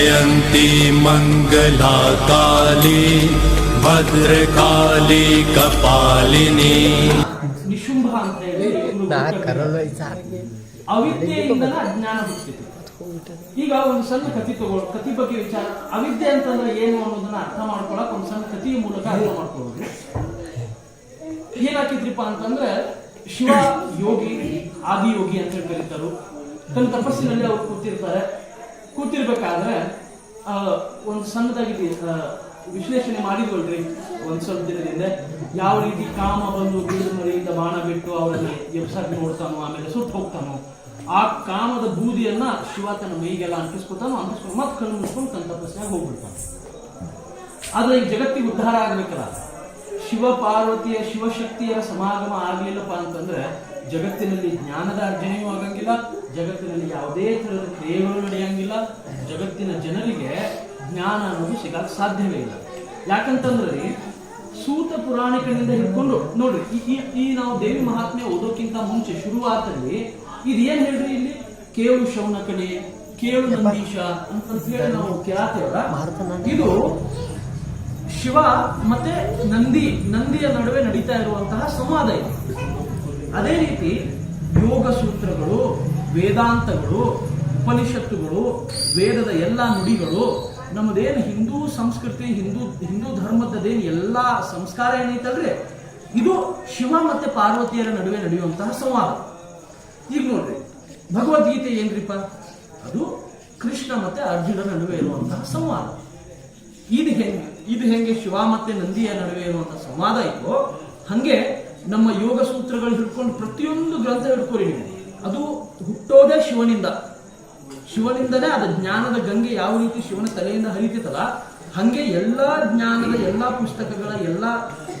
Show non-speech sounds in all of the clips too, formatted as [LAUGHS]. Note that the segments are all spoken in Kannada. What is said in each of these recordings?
जयन्ती मङ्गला काली भद्रकाली कपालिनी ನಿಶುಂಭ ಅಂತ ಹೇಳಿ ಇವ್ರು ನಾ ಗೊತ್ತಿರ್ಬೇಕು. ಕರೋನ ಐತ ಅವಿದ್ಯೆಯಿಂದಲೇ ಅಜ್ಞಾನ ಹುಟ್ಟಿತು ಈಗ ಒಂದು ಸಣ್ಣ ಕಥೆ ತಗೊಳ್ಳೋ ಕಥೆ ಬಗ್ಗೆ ವಿಚಾರ ಅವಿದ್ಯೆ ಅಂತಂದ್ರೆ ಏನು ಅನ್ನೋದನ್ನ ಅರ್ಥ ಮಾಡ್ಕೊಳಕ್ ಒಂದು ಸಣ್ಣ ಕಥೆಯ ಮೂಲಕ ಅರ್ಥ ಮಾಡ್ಕೊಳ್ಳೋದು ಏನಾಕಿದ್ರಿಪ್ಪ ಅಂತಂದ್ರೆ ಶಿವ ಯೋಗಿ ಆದಿಯೋಗಿ ಅಂತ ಹೇಳಿ ಕರೀತಾರು ತನ್ನ ತಪಸ್ಸಿನಲ್ಲಿ ಅವ್ರು ಕೂತಿರ್ತಾರೆ ಕೂತಿರ್ಬೇಕಾದ್ರೆ ಒಂದು ಸಣ್ಣದಾಗಿ ವಿಶ್ಲೇಷಣೆ ಮಾಡಿದ್ವಲ್ರಿ, ಒಂದು ಸ್ವಲ್ಪ ದಿನದಿಂದ ಯಾವ ರೀತಿ ಕಾಮ ಬಂದು ಮರಿಯಿಂದ ಬಾಣ ಬಿಟ್ಟು ಅವರಲ್ಲಿ ಎಬ್ಸಾಕ್ ನೋಡ್ತಾನೋ, ಆಮೇಲೆ ಸುಟ್ಟು ಹೋಗ್ತಾನೋ, ಆ ಕಾಮದ ಬೂದಿಯನ್ನ ಶಿವ ತನ್ನ ಮೈಗೆಲ್ಲ ಅಂಟಿಸ್ಕೊತಾನೋ ಅಂಟಿಸ್ಕೊಂಡು ಮತ್ತೆ ಕಣ್ಣು ಮುಚ್ಕೊಂಡು ತನ್ನ ತಪಸ್ಸಿನಾಗ ಹೋಗ್ಬಿಡ್ತಾನೆ. ಆದ್ರೆ ಈ ಜಗತ್ತಿಗೆ ಉದ್ಧಾರ ಆಗ್ಬೇಕಲ್ಲ. ಶಿವ ಪಾರ್ವತಿಯ ಶಿವಶಕ್ತಿಯರ ಸಮಾಗಮ ಆಗ್ಲಿಲ್ಲಪ್ಪ ಅಂತಂದ್ರೆ ಜಗತ್ತಿನಲ್ಲಿ ಜ್ಞಾನದ ಅರ್ಜನೆಯೂ ಆಗಂಗಿಲ್ಲ, ಜಗತ್ತಿನಲ್ಲಿ ಯಾವುದೇ ತರಹದ ಕ್ರಿಯೆಗಳು ನಡೆಯಂಗಿಲ್ಲ, ಜಗತ್ತಿನ ಜನರಿಗೆ ಜ್ಞಾನ ಅನ್ನೋದು ಸಿಗಕ್ ಸಾಧ್ಯವೇ ಇಲ್ಲ. ಯಾಕಂತಂದ್ರೆ ಸೂತ ಪುರಾಣಿಕನಿಂದ ಹಿಡ್ಕೊಂಡು ನೋಡ್ರಿ, ಈ- ಈ ನಾವು ದೇವಿ ಮಹಾತ್ಮೆ ಓದೋಕ್ಕಿಂತ ಮುಂಚೆ ಶುರುವಾತಲ್ಲಿ ಇದೇನ್ ಹೇಳ್ರಿ ಇಲ್ಲಿ? ಕೇಳು ಶೌನಕನೆ ಕೇಳು ನಂದೀಶ ಅಂತ ಹೇಳಿ ನಾವು ಕೇಳತ್ತೇವಲ್ಲ ಇದು ಶಿವ ಮತ್ತೆ ನಂದಿ, ನಂದಿಯ ನಡುವೆ ನಡೀತಾ ಇರುವಂತಹ ಸಂವಾದ ಇದೆ. ಅದೇ ರೀತಿ ಯೋಗ ಸೂತ್ರಗಳು, ವೇದಾಂತಗಳು, ಉಪನಿಷತ್ತುಗಳು, ವೇದದ ಎಲ್ಲ ನುಡಿಗಳು, ನಮ್ಮದೇನು ಹಿಂದೂ ಸಂಸ್ಕೃತಿ, ಹಿಂದೂ ಹಿಂದೂ ಧರ್ಮದದೇನು ಎಲ್ಲ ಸಂಸ್ಕಾರ ಏನೈತಲ್ರಿ? ಇದು ಶಿವ ಮತ್ತೆ ಪಾರ್ವತಿಯರ ನಡುವೆ ನಡೆಯುವಂತಹ ಸಂವಾದ. ಈಗ ನೋಡ್ರಿ, ಭಗವದ್ಗೀತೆ ಏನ್ರಿಪ್ಪ? ಅದು ಕೃಷ್ಣ ಮತ್ತೆ ಅರ್ಜುನ ನಡುವೆ ಇರುವಂತಹ ಸಂವಾದ. ಇದು ಹೆಂಗೆ ಇದು ಹೆಂಗೆ ಶಿವ ಮತ್ತೆ ನಂದಿಯ ನಡುವೆ ಇರುವಂತಹ ಸಂವಾದ ಇತ್ತು ಹಂಗೆ ನಮ್ಮ ಯೋಗ ಸೂತ್ರಗಳು ಹಿಡ್ಕೊಂಡು ಪ್ರತಿಯೊಂದು ಗ್ರಂಥ ಹಿಡ್ಕೊರಿ. ಅದು ಹುಟ್ಟೋದೇ ಶಿವನಿಂದ. ಶಿವನಿಂದನೇ ಅದು ಜ್ಞಾನದ ಗಂಗೆ ಯಾವ ರೀತಿ ಶಿವನ ತಲೆಯಿಂದ ಹರಿತಿತ್ತಲ್ಲ ಹಂಗೆ ಎಲ್ಲಾ ಜ್ಞಾನದ ಎಲ್ಲಾ ಪುಸ್ತಕಗಳ ಎಲ್ಲ,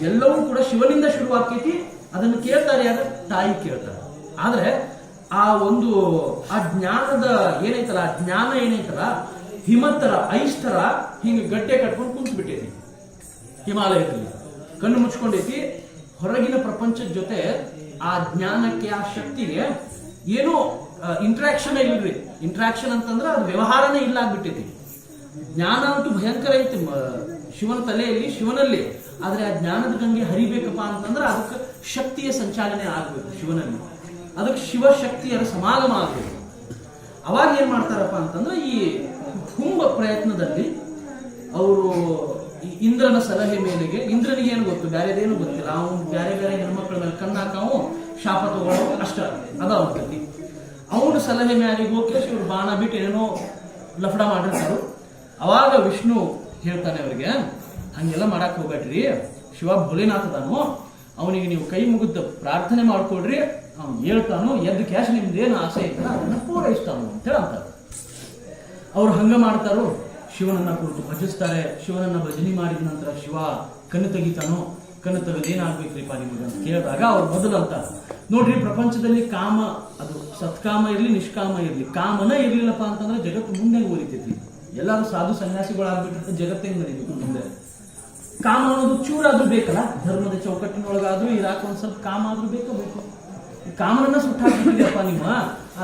ಎಲ್ಲವೂ ಕೂಡ ಶಿವನಿಂದ ಶುರುವಾಕೈತಿ ಅದನ್ನು ಕೇಳ್ತಾರೆ ಯಾರು? ತಾಯಿ ಕೇಳ್ತಾರೆ. ಆದ್ರೆ ಆ ಒಂದು, ಆ ಜ್ಞಾನದ ಏನೈತಲ್ಲ, ಆ ಜ್ಞಾನ ಏನೈತಲ್ಲ ಹಿಮತ್ತರ ಐಸ್ತರ ಹಿಂಗೆ ಗಡ್ಡೆ ಕಟ್ಕೊಂಡು ಕುಂತು ಬಿಟ್ಟೈತಿ ಹಿಮಾಲಯದಲ್ಲಿ. ಕಣ್ಣು ಮುಚ್ಕೊಂಡೈತಿ. ಹೊರಗಿನ ಪ್ರಪಂಚದ ಜೊತೆ ಆ ಜ್ಞಾನಕ್ಕೆ ಆ ಶಕ್ತಿಗೆ ಏನೋ ಇಂಟ್ರಾಕ್ಷನ್ ಇಲ್ರಿ. ಇಂಟ್ರಾಕ್ಷನ್ ಅಂತಂದ್ರೆ ಅದು ವ್ಯವಹಾರನೇ ಇಲ್ಲ ಆಗ್ಬಿಟ್ಟೈತಿ ಜ್ಞಾನ ಅಂತೂ ಭಯಂಕರ ಐತಿ ಶಿವನ ತಲೆಯಲ್ಲಿ, ಶಿವನಲ್ಲಿ. ಆದರೆ ಆ ಜ್ಞಾನದ ಗಂಗೆ ಹರಿಬೇಕಪ್ಪ ಅಂತಂದ್ರೆ ಅದಕ್ಕೆ ಶಕ್ತಿಯ ಸಂಚಾಲನೆ ಆಗ್ಬೇಕು ಶಿವನಲ್ಲಿ. ಅದಕ್ಕೆ ಶಿವಶಕ್ತಿಯರ ಸಮಾಗಮ ಆಗ್ಬೇಕು. ಅವಾಗ ಏನ್ ಮಾಡ್ತಾರಪ್ಪ ಅಂತಂದ್ರೆ ಈ ತುಂಬ ಪ್ರಯತ್ನದಲ್ಲಿ ಅವರು ಇಂದ್ರನ ಸಲಹೆ ಮೇಲೆಗೆ ಇಂದ್ರನಿಗೆ ಏನು ಗೊತ್ತು? ಬೇರೆದೇನು ಗೊತ್ತಿಲ್ಲ. ಅವನು ಬೇರೆ ಬೇರೆ ಹೆಣ್ಮಕ್ಳ ಮೇಲೆ ಕಣ್ಣಾಕಾವು ಶಾಪ ತಗೊಳ್ಳೋ ಅಷ್ಟ ಅದ ಕತಿ ಅವನ ಸಲಹೆ ಮೇಲೆ ಹೋಗಿ ಇವ್ರು ಬಾಣ ಬಿಟ್ಟು ಏನೇನೋ ಲಫಡ ಮಾಡಿರ್ತಾರು. ಅವಾಗ ವಿಷ್ಣು ಹೇಳ್ತಾನೆ ಅವ್ರಿಗೆ, ಹಂಗೆಲ್ಲ ಮಾಡಕ್ ಹೋಗ್ಬೇಡ್ರಿ. ಶಿವ ಭೋಲೆನಾಥದಾನು. ಅವನಿಗೆ ನೀವು ಕೈ ಮುಗಿದ ಪ್ರಾರ್ಥನೆ ಮಾಡ್ಕೊಡ್ರಿ. ಅವ್ನು ಹೇಳ್ತಾನು, ಎದ್ದು ಕ್ಯಾಶ್ ನಿಮ್ದೇನು ಆಸೆ ಇಲ್ಲ. ಅದನ್ನ ಪೂರೈಸ್ತಾನು ಅಂತ ಅಂತಾರೆ ಅವ್ರು ಹಂಗ ಮಾಡ್ತಾರೋ. ಶಿವನನ್ನ ಕುರಿತು ಭಜಿಸ್ತಾರೆ. ಶಿವನನ್ನ ಭಜನೆ ಮಾಡಿದ ನಂತರ ಶಿವ ಕಣ್ಣು ತೆಗಿತಾನೋ? ಕಣ್ಣು ತೆಗೆದೇನಾಗ್ಬೇಕ್ರಿಪ್ಪ ನಿಮಗೆ ಅಂತ ಕೇಳಿದಾಗ ಅವ್ರು ಮೊದಲಂತ ನೋಡ್ರಿ, ಪ್ರಪಂಚದಲ್ಲಿ ಕಾಮ, ಅದು ಸತ್ಕಾಮ ಇರಲಿ, ನಿಷ್ಕಾಮ ಇರಲಿ. ಕಾಮನ ಇರಲಿಲ್ಲಪ್ಪ ಅಂತಂದ್ರೆ ಜಗತ್ತು ಮುಂದೆ ಉಳಿತೈತಿ ಎಲ್ಲರೂ ಸಾಧು ಸನ್ಯಾಸಿಗಳಾಗ್ಬಿಟ್ಟಿರ್ತಾರೆ ಜಗತ್ತಿಂದ ನಡೀಬೇಕು ಮುಂದೆ. ಕಾಮ ಅನ್ನೋದು ಚೂರಾದ್ರೂ ಬೇಕಲ್ಲ? ಧರ್ಮದ ಚೌಕಟ್ಟಿನೊಳಗಾದ್ರೂ ಇರಾಕ ಒಂದ್ ಸ್ವಲ್ಪ ಕಾಮ ಆದ್ರೂ ಬೇಕೋ. ಬೇಕು ಕಾಮನನ್ನ ಸುಟ್ಟಾಕ್ಬಿಟ್ಟಿದ್ಯಪ್ಪ ನಿಮ್ಮ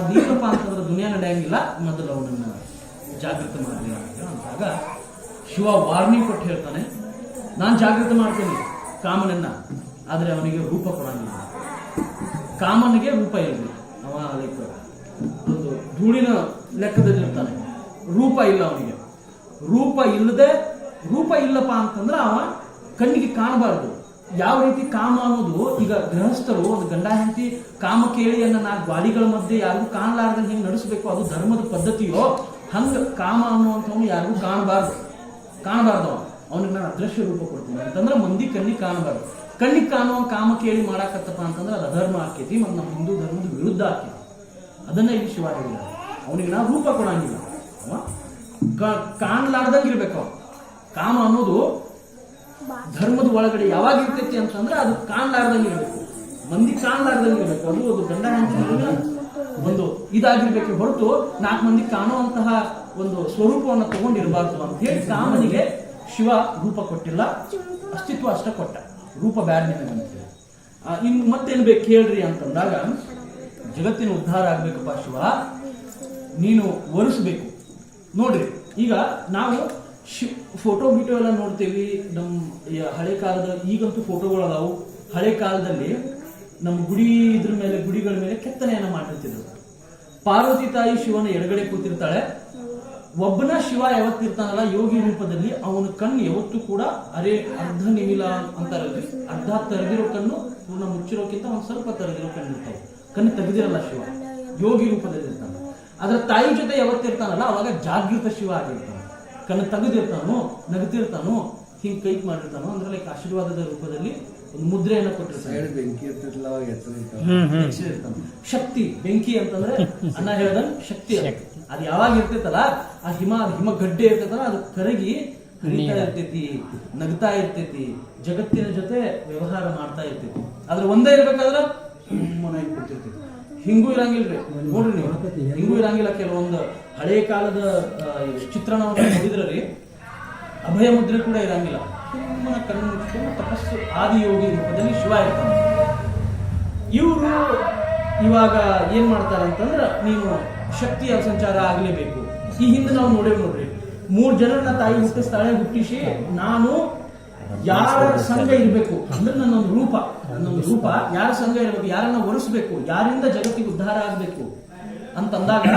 ದೀಪಪ್ಪ ಅಂತಂದ್ರೆ ದುನಿಯಾ ನಡೆಯಂಗಿಲ್ಲ ಮೊದಲು ಅವನನ್ನ. ಜಾಗೃತ ಮಾಡಲಿ ಅಂದಾಗ ಶಿವ ವಾರ್ನಿಂಗ್ ಕೊಟ್ಟು ಹೇಳ್ತಾನೆ, ನಾನು ಜಾಗೃತ ಮಾಡ್ತೇನೆ, ಕಾಮನನ್ನ, ಆದರೆ ಅವನಿಗೆ ರೂಪ ಕೊಡಂಗಿಲ್ಲ. ಕಾಮನಿಗೆ ರೂಪ ಇಲ್ಲ. ಅವ ಲೈಕ್ ಒಂದು ಧೂಳಿನ ಲೆಕ್ಕದಲ್ಲಿರ್ತಾನೆ ರೂಪ ಇಲ್ಲ ಅವನಿಗೆ. ರೂಪ ಇಲ್ಲದೆ, ರೂಪ ಇಲ್ಲಪ್ಪ ಅಂತಂದ್ರೆ ಅವ ಕಣ್ಣಿಗೆ ಕಾಣಬಾರ್ದು. ಯಾವ ರೀತಿ ಕಾಮ ಅನ್ನೋದು, ಈಗ ಗೃಹಸ್ಥರು, ಒಂದು ಗಂಡ ಹೆಂಡತಿ ಕಾಮ ಕೇಳಿಯನ್ನ ನಾಲ್ಕು ಗಾಡಿಗಳ ಮಧ್ಯೆ ಯಾರಿಗೂ ಕಾಣಲಾರ್ದಂಗೆ ಹೆಂಗ್ ನಡೆಸಬೇಕು, ಅದು ಧರ್ಮದ ಪದ್ಧತಿಯೋ ಹಂಗ ಕಾಮ ಅನ್ನುವಂಥವ್ನು ಯಾರಿಗೂ ಕಾಣಬಾರ್ದು. ಕಾಣಬಾರ್ದು ಅವ ಅವನಿಗೆ ನಾನು ಅದೃಶ್ಯ ರೂಪ ಕೊಡ್ತೀನಿ. ಅಂತಂದ್ರೆ ಮಂದಿ ಕಣ್ಣಿಗೆ ಕಾಣಬಾರ್ದು. ಕಣ್ಣಿಗೆ ಕಾಣುವ ಕಾಮ ಕೇಳಿ ಮಾಡಾಕತ್ತಪ್ಪ ಅಂತಂದ್ರೆ ಅದು ಅಧರ್ಮ ಆಕೈತಿ ಮತ್ತು ನಮ್ಮ ಹಿಂದೂ ಧರ್ಮದ ವಿರುದ್ಧ ಆಕೈತಿ. ಅದನ್ನ ಇಲ್ಲಿ ಶಿವ ಹೇಳಿದ ಅವನಿಗೆ ನಾವು ರೂಪ ಕೊಡಂಗಿಲ್ಲ. ಕಾಣಲಾರ್ದಂಗೆ ಇರ್ಬೇಕು ಕಾಮ ಅನ್ನೋದು ಧರ್ಮದ ಒಳಗಡೆ ಯಾವಾಗ ಇರ್ತೈತಿ ಅಂತಂದ್ರೆ ಅದು ಕಾಣ್ಲಾರ್ದಂಗೆ ಇರಬೇಕು. ಮಂದಿ ಕಾಣಲಾರ್ದಂಗೆ ಇರಬೇಕು. ಅದು ಅದು ಗಂಡ ಹೆಂಡತಿ ಒಂದು ಇದಾಗಿರ್ಬೇಕು ಹೊರತು ನಾಲ್ಕು ಮಂದಿ ಕಾಣುವಂತಹ ಒಂದು ಸ್ವರೂಪವನ್ನು ತಗೊಂಡಿರಬಾರ್ದು ಅಂತ ಹೇಳಿ ಕಾಮನಿಗೆ ಶಿವ ರೂಪ ಕೊಟ್ಟಿಲ್ಲ ಅಸ್ತಿತ್ವ ಅಷ್ಟ ಕೊಟ್ಟ. ರೂಪ ಬ್ಯಾಡ ನಿಮಗೆ ಅಂತ ಹೇಳಿ. ಆ, ಇನ್ ಮತ್ತೇನ್ ಬೇಕು ಕೇಳ್ರಿ ಅಂತಂದಾಗ ಜಗತ್ತಿನ ಉದ್ಧಾರ ಆಗ್ಬೇಕಪ್ಪ ಶಿವ. ನೀನು ಒರೆಸ್ಬೇಕು. ನೋಡ್ರಿ ಈಗ ನಾವು ಶಿ ಫೋಟೋ ಗೀಟೋ ಎಲ್ಲ ನೋಡ್ತೀವಿ. ನಮ್ಮ ಹಳೆ ಕಾಲದ ಈಗಂತೂ ಫೋಟೋಗಳು ಹಳೆ ಕಾಲದಲ್ಲಿ ನಮ್ಮ ಗುಡಿ ಇದ್ರ ಮೇಲೆ, ಗುಡಿಗಳ ಮೇಲೆ ಕೆತ್ತನೆಯನ್ನ ಮಾಡಿರ್ತಿದ್ರು. ಪಾರ್ವತಿ ತಾಯಿ ಶಿವನ ಎಡಗಡೆ ಕೂತಿರ್ತಾಳೆ. ಒಬ್ಬನ ಶಿವ ಯಾವತ್ತಿರ್ತಾನಲ್ಲ, ಯೋಗಿ ರೂಪದಲ್ಲಿ ಅವನ ಕಣ್ಣು ಯಾವತ್ತೂ ಕೂಡ ಅರೆ ಅರ್ಧ ನಿಮಿಲ ಅಂತ ಅರ್ಧ ತೆರೆದಿರೋ ಕಣ್ಣು, ಪೂರ್ಣ ಮುಚ್ಚಿರೋಕ್ಕಿಂತ ಒಂದು ಸ್ವಲ್ಪ ತೆರೆದಿರೋ ಕಣ್ಣು ಇರ್ತಾವೆ. ಕಣ್ಣು ತೆಗೆದಿರಲ್ಲ ಶಿವ. ಯೋಗಿ ರೂಪದಲ್ಲಿ ಇರ್ತಾನೆ. ಅದ್ರ ತಾಯಿ ಜೊತೆ ಯಾವತ್ತಿರ್ತಾನಲ್ಲ, ಅವಾಗ ಜಾಗೃತ ಶಿವ ಆಗಿರ್ತಾನೆ. ಕಣ್ಣು ತೆಗೆದಿರ್ತಾನೋ, ನಗತಿರ್ತಾನೋ, ಹಿಂಗೆ ಕೈಕ್ ಮಾಡಿರ್ತಾನೋ, ಅಂದ್ರೆ ಲೈಕ್ ಆಶೀರ್ವಾದದ ರೂಪದಲ್ಲಿ ಒಂದು ಮುದ್ರೆಯನ್ನು ಕೊಟ್ಟಿರ್ತಾರೆ. ಸೈಡ್ ಬೆಂಕಿ ಇರ್ತಿರ್ಲಿಲ್ಲ ಅವಾಗ ಶಕ್ತಿ ಬೆಂಕಿ ಅಂತಂದ್ರೆ [LAUGHS] ಅಣ್ಣ ಹೇಳದ ಶಕ್ತಿ ಅದು. ಯಾವಾಗ ಇರ್ತೈತಲ್ಲ ಆ ಹಿಮ ಹಿಮ ಗಡ್ಡೆ ಇರ್ತೈತಲ್ಲ ಅದು ಕರಗಿ ಹರಿತಾ ಇರ್ತೈತಿ ನಗ್ತಾ ಇರ್ತೈತಿ ಜಗತ್ತಿನ ಜೊತೆ ವ್ಯವಹಾರ ಮಾಡ್ತಾ ಇರ್ತೈತಿ. ಆದ್ರೆ ಒಂದೇ ಇರ್ಬೇಕಾದ್ರ ಸುಮ್ಮನೆ ಕೊಟ್ಟಿರ್ತೈತಿ ಹಿಂಗೂ ಇರಂಗಿಲ್ರಿ. ನೋಡ್ರಿ ನೀವು. ಹಿಂಗೂ ಇರಂಗಿಲ್ಲ ಕೆಲವೊಂದು ಹಳೆ ಕಾಲದ ಚಿತ್ರಣವನ್ನು ಚಿತ್ರಣವನ್ನ ನೋಡಿದ್ರಿ ಅಭಯ ಮುದ್ರೆ ಕೂಡ ಇರಂಗಿಲ್ಲ. ಸುಮ್ಮನೆ ಕಣ್ಣು ಮುಚ್ಚಿಕೊಂಡು ತಪಸ್ಸು ಆದಿಯೋಗಿ ರೂಪದಲ್ಲಿ ಶಿವ ಇರ್ತಾನೆ. ಇವರು ಇವಾಗ ಏನ್ ಮಾಡ್ತಾರೆ ಅಂತಂದ್ರೆ ನೀವು ಶಕ್ತಿಯ ಸಂಚಾರ ಆಗಲೇಬೇಕು. ಈ ಹಿಂದೆ ನಾವು ನೋಡೇವ್ ನೋಡ್ರಿ. ಮೂರ್ ಜನರನ್ನ ತಾಯಿ ಹುಟ್ಟಿಸ್ತಾಳೆ, ಹುಟ್ಟಿಸಿ ನಾನು ಯಾರ ಸಂಘ ಇರಬೇಕು? ಅಂದ್ರೆ ನನ್ನೊಂದು ರೂಪ. ನನ್ನೊಂದು ರೂಪ. ಯಾರ ಸಂಘ ಇರಬೇಕು? ಯಾರನ್ನ ಒರೆಸ್ಬೇಕು? ಯಾರಿಂದ ಜಗತ್ತಿಗೆ ಉದ್ಧಾರ ಆಗ್ಬೇಕು? ಅಂತಂದಾಗ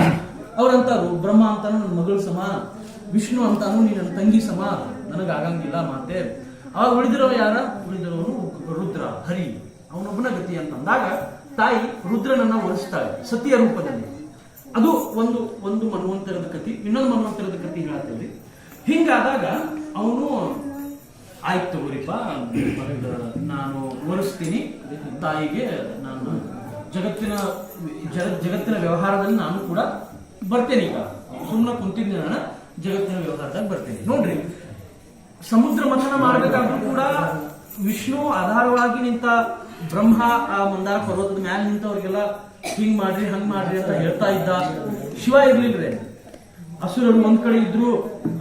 ಅವ್ರಂತಾರು, ಬ್ರಹ್ಮ ಅಂತಾನು ನನ್ನ ಮಗಳು ಸಮ, ವಿಷ್ಣು ಅಂತಾನು ನೀನು ನನ್ನ ತಂಗಿ ಸಮ. ನನಗಾಗಂಗಿಲ್ಲ ಮಾತೆ. ಅವಾಗ ಉಳಿದಿರೋ ಯಾರ? ಉಳಿದಿರೋನು ರುದ್ರ, ಹರಿ. ಅವನೊಬ್ಬನ ಗತಿ ಅಂತಂದಾಗ ತಾಯಿ ರುದ್ರನನ್ನ ಒಲಿಸ್ತಾಳೆ ಸತಿಯ ರೂಪದಲ್ಲಿ. ಅದು ಒಂದು ಒಂದು ಮನ್ವಂತರದ ಕತಿ ಇನ್ನೊಂದು ಮನ್ವಂತರದ ಕತಿ ಹೇಳ್ತೇವೆ ಹಿಂಗಾದಾಗ ಅವನು, ಆಯ್ತು ತಗೋರಿಪ್ಪ ಮಗಂದ ನಾನು ಒಲಿಸ್ತೀನಿ ತಾಯಿಗೆ ನಾನು ಜಗತ್ತಿನ ಜಗ- ಜಗತ್ತಿನ ವ್ಯವಹಾರದಲ್ಲಿ ನಾನು ಕೂಡ ಬರ್ತೇನೆ ಈಗ. ಸುಮ್ಮನೆ ಕುಂತಿದ್ದೆ ಜಗತ್ತಿನ ವ್ಯವಹಾರದಾಗ ಬರ್ತೇನೆ. ನೋಡ್ರಿ ಸಮುದ್ರ ಮಥನ ಮಾಡಬೇಕಾದ್ರೂ ಕೂಡ ವಿಷ್ಣು ಆಧಾರವಾಗಿ ನಿಂತ ಬ್ರಹ್ಮ, ಆ ಮಂದಾರ ಪರ್ವತದ ಮ್ಯಾಲ ನಿಂತವ್ರಿಗೆಲ್ಲ ಹಿಂಗ್ ಮಾಡ್ರಿ, ಹಂಗ್ ಮಾಡ್ರಿ ಅಂತ ಹೇಳ್ತಾ ಇದ್ದ ಶಿವ ಇರ್ಲಿಲ್ರಿ. ಅಸುರರು ಒಂದ್ ಕಡೆ ಇದ್ರು,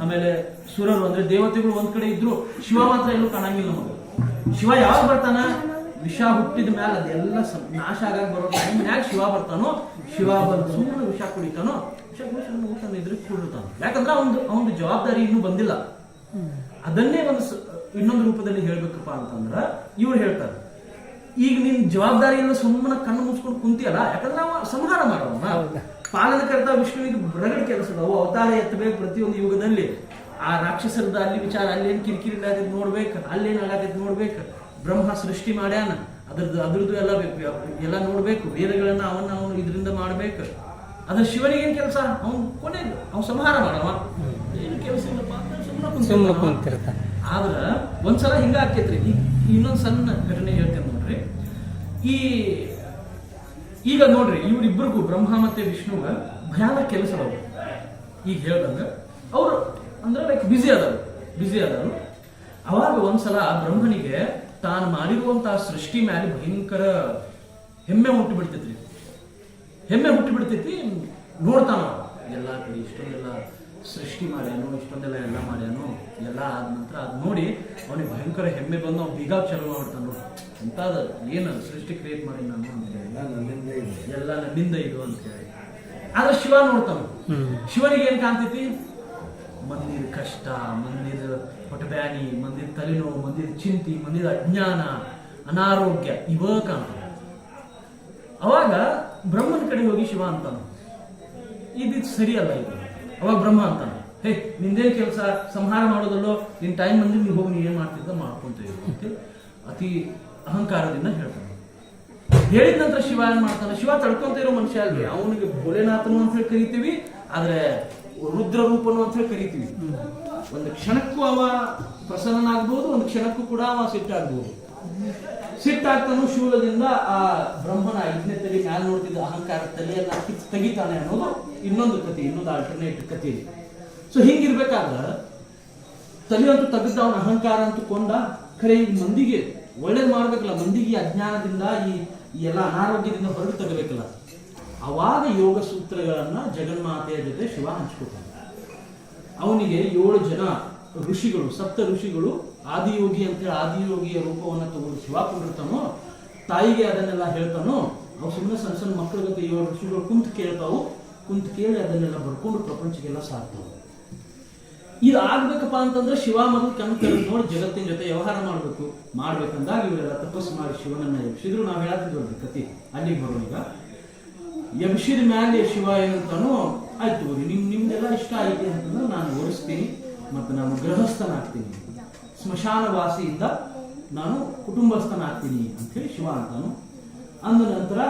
ಆಮೇಲೆ ಸುರರು ಅಂದ್ರೆ ದೇವತೆಗಳು ಒಂದ್ ಕಡೆ ಇದ್ರು, ಶಿವ ಮಾತ್ರ ಎಲ್ಲೂ ಕಾಣಂಗಿಲ್ಲ ನಮಗೆ. ಶಿವ ಯಾವಾಗ ಬರ್ತಾನ? ವಿಷ ಹುಟ್ಟಿದ ಮ್ಯಾಲ ಅದೆಲ್ಲ ನಾಶ ಆಗಾಗ ಬರೋ ಟೈಮ್ನ್ಯಾಗ ಶಿವ ಬರ್ತಾನೋ, ಶಿವ ಬಂದು ಸುಮ್ಮನೆ ವಿಷ ಕುಡಿತಾನೋ ವಿಷ ಕುಡಿ ಸುಮ್ಮನೆ ಊಟ ಇದ್ರೆ ಕೂಡಿರ್ತಾನ ಯಾಕಂದ್ರೆ ಅವನ್ ಅವನ ಜವಾಬ್ದಾರಿ ಇನ್ನೂ ಬಂದಿಲ್ಲ. ಅದನ್ನೇ ಒಂದು ಇನ್ನೊಂದು ರೂಪದಲ್ಲಿ ಹೇಳ್ಬೇಕಪ್ಪ ಅಂತಂದ್ರ ಇವ್ರು ಹೇಳ್ತಾರೆ. ಈಗ ನಿನ್ ಜವಾಬ್ದಾರಿಯನ್ನು ಸುಮ್ಮನೆ ಕಣ್ಣು ಮುಚ್ಕೊಂಡು ಕುಂತಿಯಲ್ಲ ಯಾಕಂದ್ರೆ ಅವ ಸಂಹಾರ ಮಾಡೋಣ. ಪಾಲನಕರ್ತ ವಿಷ್ಣುವಿಗೆ ರಗಡ ಕೆಲಸ ಅವು ಅವತಾರ ಎತ್ತಬೇಕು ಪ್ರತಿಯೊಂದು ಯುಗದಲ್ಲಿ. ಆ ರಾಕ್ಷಸರದ ಅಲ್ಲಿ ವಿಚಾರ ಅಲ್ಲೇನ್ ಕಿರಿಕಿರಿ ಆಗಿದ್ ನೋಡ್ಬೇಕು ಅಲ್ಲೇನ್ ಆಗೈತೆ ನೋಡ್ಬೇಕು. ಬ್ರಹ್ಮ ಸೃಷ್ಟಿ ಮಾಡ್ಯಾನ. ಅದ್ರದ್ದು ಅದ್ರದ್ದು ಎಲ್ಲ ಬೇಕು ಎಲ್ಲ ನೋಡ್ಬೇಕು. ವೇದಗಳನ್ನ ಅವನ್ನ ಅವನು ಇದರಿಂದ ಮಾಡ್ಬೇಕು. ಅದ್ರ ಶಿವನಿಗೇನ್ ಕೆಲಸ? ಅವ್ನು ಕೊನೆಗೆ ಅವ್ನು ಸಂಹಾರ ಮಾಡವ. ಏನು ಕೆಲಸ ಇಲ್ಲಪ್ಪ? ಸುಮ್ಮನೆ ಕುಂತಿರ್ತಾನ. ಆದ್ರ ಒಂದ್ಸಲ ಹಿಂಗ ಆಕೇತ್ರಿ. ಇನ್ನೊಂದ್ ಸಣ್ಣ ಘಟನೆ ಹೇಳ್ತೇನೆ ನೋಡ್ರಿ. ಈ ಈಗ ನೋಡ್ರಿ ಇವರಿಬ್ಬರಿಗೂ ಬ್ರಹ್ಮ ಮತ್ತೆ ವಿಷ್ಣುಗ ಭಯಾನಕ ಕೆಲಸ ಅದಾವ. ಈಗ ಹೇಳ್ದಂಗ ಅವ್ರು ಅಂದ್ರೆ ಲೈಕ್ ಬಿಸಿ ಅದಾರು ಬಿಸಿ ಅದಾರು. ಅವಾಗ ಒಂದ್ಸಲ ಬ್ರಹ್ಮನಿಗೆ ತಾನು ಮಾಡಿರುವಂತಹ ಸೃಷ್ಟಿ ಮ್ಯಾಲೆ ಭಯಂಕರ ಹೆಮ್ಮೆ ಹುಟ್ಟಿ ಬಿಡ್ತೈತ್ರಿ. ಹೆಮ್ಮೆ ಹುಟ್ಟಿ ಬಿಡ್ತೈತಿ ನೋಡ್ತಾನ. ಎಲ್ಲಾ ಕಡೆ ಇಷ್ಟೊಂದೆಲ್ಲ ಸೃಷ್ಟಿ ಮಾಡ್ಯಾನು ಇಷ್ಟೊಂದೆಲ್ಲ ಎಲ್ಲ ಮಾಡ್ಯಾನು ಎಲ್ಲ ಆದ ನಂತರ ಅದು ನೋಡಿ ಅವನಿಗೆ ಭಯಂಕರ ಹೆಮ್ಮೆ ಬಂದು ಅವ್ನು ಬೀಗ ಚಾಲು ಮಾಡ್ತಾನು ಎಂತಾದ ಏನು ಸೃಷ್ಟಿ ಕ್ರಿಯೇಟ್ ಮಾಡಿ ನಾನು ಎಲ್ಲ ನನ್ನಿಂದ ಇದೆ. ಎಲ್ಲ ನನ್ನಿಂದ ಇದು ಅಂತ ಹೇಳಿ. ಆದ್ರೆ ಶಿವ ನೋಡ್ತಾನ. ಶಿವನಿಗೆ ಏನ್ ಕಾಣ್ತೈತಿ? ಮಂದಿರ ಕಷ್ಟ ಮಂದಿರ ಹೊಟ್ಟಬ್ಯಾನಿ ಮಂದಿರ ತಲೆನೋವು ಮಂದಿರ ಚಿಂತಿ ಮಂದಿರ ಅಜ್ಞಾನ ಅನಾರೋಗ್ಯ ಇವ ಕಾಣ್ತಾನೆ. ಅವಾಗ ಬ್ರಹ್ಮನ ಕಡೆ ಹೋಗಿ ಶಿವ ಅಂತಾನ. ಇದು ಸರಿಯಲ್ಲ ಇದು. ಅವಾಗ ಬ್ರಹ್ಮ ಅಂತಾನೆ, ಹೇ, ನಿಂದೇನ್ ಕೆಲಸ? ಸಂಹಾರ ಮಾಡೋದಲ್ಲೋ? ನಿನ್ ಟೈಮ್ ಬಂದ್ರೆ ನೀವು ಹೋಗಿ ನೀ ಏನ್ ಮಾಡ್ತಿದ್ದ ಮಾಡ್ಕೊಂತೀವಿ ಅಂತ ಅತಿ ಅಹಂಕಾರದಿಂದ ಹೇಳ್ತಾನೆ. ಹೇಳಿದ ನಂತರ ಶಿವ ಏನ್ ಮಾಡ್ತಾನೆ? ಶಿವ ತಡ್ಕೊಂತ ಇರೋ ಮನುಷ್ಯ ಅಲ್ರಿ ಅವನಿಗೆ ಭೋಲೆನಾಥನು ಅಂತ ಹೇಳಿ ಕರಿತೀವಿ, ಆದ್ರೆ ರುದ್ರ ರೂಪನು ಅಂತ ಹೇಳಿ ಕರಿತೀವಿ. ಒಂದು ಕ್ಷಣಕ್ಕೂ ಅವ ಪ್ರಸನ್ನನಾಗ್ಬಹುದು ಒಂದು ಕ್ಷಣಕ್ಕೂ ಕೂಡ ಅವ ಸಿಟ್ಟಾಗ್ಬೋದು. ಸಿಟ್ಟಾಗ್ತಾನು ಶೂಲದಿಂದ ಆ ಬ್ರಹ್ಮನ ಐದನೇ ತಲೆ ಮ್ಯಾಲ ನೋಡ್ತಿದ್ದ ಅಹಂಕಾರ ತಲೆಯನ್ನ ತೆಗಿತಾನೆ ಅನ್ನೋದು ಇನ್ನೊಂದು ಕತೆ ಇನ್ನೊಂದು ಆಲ್ಟರ್ನೇಟಿವ್ ಕತೆ ಇದೆ. ಸೊ ಹಿಂಗಿರ್ಬೇಕಾದ್ರ ತಲೆಯಂತೂ ತೆಗೆದ ಅವನ ಅಹಂಕಾರ ಅಂತೂ ಕೊಂಡ ಖರೆ ಈ ಮಂದಿಗೆ ಒಳ್ಳೇದ್ ಮಾಡ್ಬೇಕಲ್ಲ, ಮಂದಿಗೆ ಅಜ್ಞಾನದಿಂದ ಈ ಈ ಎಲ್ಲ ಅನಾರೋಗ್ಯದಿಂದ ಹೊರಗೆ ತಗಬೇಕಲ್ಲ. ಅವಾಗ ಯೋಗ ಸೂತ್ರಗಳನ್ನ ಜಗನ್ಮಾತೆಯ ಜೊತೆ ಶಿವ ಹಂಚ್ಕೊತಾನೆ ಅವನಿಗೆ ಏಳು ಜನ ಋಷಿಗಳು, ಸಪ್ತ ಋಷಿಗಳು, ಆದಿಯೋಗಿ ಅಂತ ಹೇಳಿ ಆದಿಯೋಗಿಯ ರೂಪವನ್ನ ತಗೊಂಡು ಶಿವ ಕೊಂಡಿರ್ತಾನೋ ತಾಯಿಗೆ ಅದನ್ನೆಲ್ಲ ಹೇಳ್ತಾನೋ, ಅವು ಸುಮ್ಮನೆ ಸಣ್ಣ ಸಣ್ಣ ಮಕ್ಕಳ ಜೊತೆ ಏಳು ಋಷಿಗಳು ಕುಂತು ಕೇಳ್ತಾವು. ಕುಂತು ಕೇಳಿ ಅದನ್ನೆಲ್ಲ ಬರ್ಕೊಂಡು ಪ್ರಪಂಚಕ್ಕೆಲ್ಲ ಸಾಕ್ತಾವು ಇದು ಆಗ್ಬೇಕಪ್ಪ ಅಂತಂದ್ರೆ ಶಿವ ಮೊದಲು ಕಣ್ ತೆರೆದು ನೋಡಿ ಜಗತ್ತಿನ ಜೊತೆ ವ್ಯವಹಾರ ಮಾಡ್ಬೇಕು. ಮಾಡ್ಬೇಕಂದಾಗ ಇವರೆಲ್ಲ ತಪಸ್ಸು ಮಾಡಿ ಶಿವನನ್ನ ಎಬ್ಸಿದ್ರು ನಾವು ಹೇಳ್ತಿದ್ವಿ ಕತಿ ಅಲ್ಲಿಗೆ ಬರೋ ಈಗ. ಎಬ್ಸಿದ ಮ್ಯಾಲೆ ಶಿವ ಏನಂತಾನು, ಆಯ್ತು ನಿಮ್ ನಿಮ್ದೆಲ್ಲ ಇಷ್ಟ ಐತಿ ಅಂತಂದ್ರೆ ನಾನು ಓಡಿಸ್ತೀನಿ ಮತ್ತು ನಾನು ಗೃಹಸ್ಥನಾಗ್ತೀನಿ. ಸ್ಮಶಾನ ವಾಸಿಯಿಂದ ನಾನು ಕುಟುಂಬಸ್ಥನಾಗ್ತೀನಿ ಅಂತೇಳಿ ಶಿವ ಅಂತಾನು. ಅಂದ ನಂತರ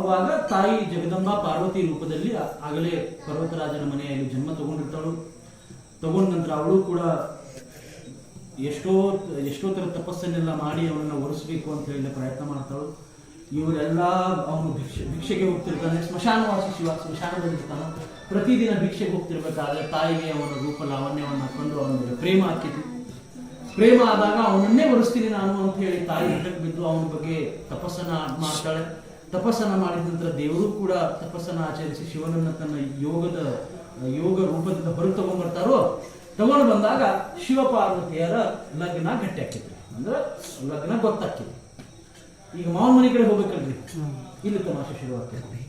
ಅವಾಗ ತಾಯಿ ಜಗದಂಬಾ ಪಾರ್ವತಿ ರೂಪದಲ್ಲಿ ಆಗಲೇ ಪರ್ವತರಾಜನ ಮನೆಯಲ್ಲಿ ಜನ್ಮ ತಗೊಂಡಿರ್ತಾಳು. ತಗೊಂಡ ನಂತರ ಅವಳು ಕೂಡ ಎಷ್ಟೋ ಎಷ್ಟೋ ಥರ ತಪಸ್ಸನ್ನೆಲ್ಲ ಮಾಡಿ ಅವನನ್ನು ಒರೆಸ್ಬೇಕು ಅಂತ ಹೇಳಿ ಪ್ರಯತ್ನ ಮಾಡ್ತಾಳು. ಇವರೆಲ್ಲ ಅವನು ಭಿಕ್ಷೆ ಭಿಕ್ಷೆಗೆ ಹೋಗ್ತಿರ್ತಾನೆ. ಸ್ಮಶಾನವಾಸಿ ಶಿವ ಸ್ಮಶಾನದಲ್ಲಿರ್ತಾನೆ ಪ್ರತಿದಿನ ಭಿಕ್ಷೆಗೆ ಹೋಗ್ತಿರ್ಬೇಕಾದ್ರೆ ತಾಯಿಗೆ ಅವನ ರೂಪ ಲಾವಣ್ಯವನ್ನು ಕಂಡು ಅವನ ಪ್ರೇಮ ಹಾಕಿತು ಪ್ರೇಮ ಆದಾಗ ಅವನನ್ನೇ ಒರೆಸ್ತೀನಿ ನಾನು ಅಂತ ಹೇಳಿ ತಾಯಿ ಬಿದ್ದು ಅವನ ಬಗ್ಗೆ ತಪಸ್ಸನ್ನ ಮಾಡ್ತಾಳೆ. ತಪಸ್ಸನ್ನ ಮಾಡಿದ ನಂತರ ದೇವರು ಕೂಡ ತಪಸ್ಸನ್ನು ಆಚರಿಸಿ ಶಿವನನ್ನ ತನ್ನ ಯೋಗದ ಯೋಗ ರೂಪದಿಂದ ಹೊರಗೆ ತಗೊಂಡ್ಬರ್ತಾರೋ ತಗೊಂಡು ಬಂದಾಗ ಶಿವಪಾರ್ವತಿಯರ ಲಗ್ನ ಗಟ್ಟಿ ಹಾಕಿದ್ರು ಅಂದ್ರೆ ಲಗ್ನ ಗೊತ್ತಾಕಿದ್ರು ಈಗ ಮಾವನ ಮನೆ ಕಡೆ ಹೋಗ್ಬೇಕಲ್ರಿ? ಇಲ್ಲಿ ತಮಾಷೆ ಶುರು ಆಗ್ತೈತಿ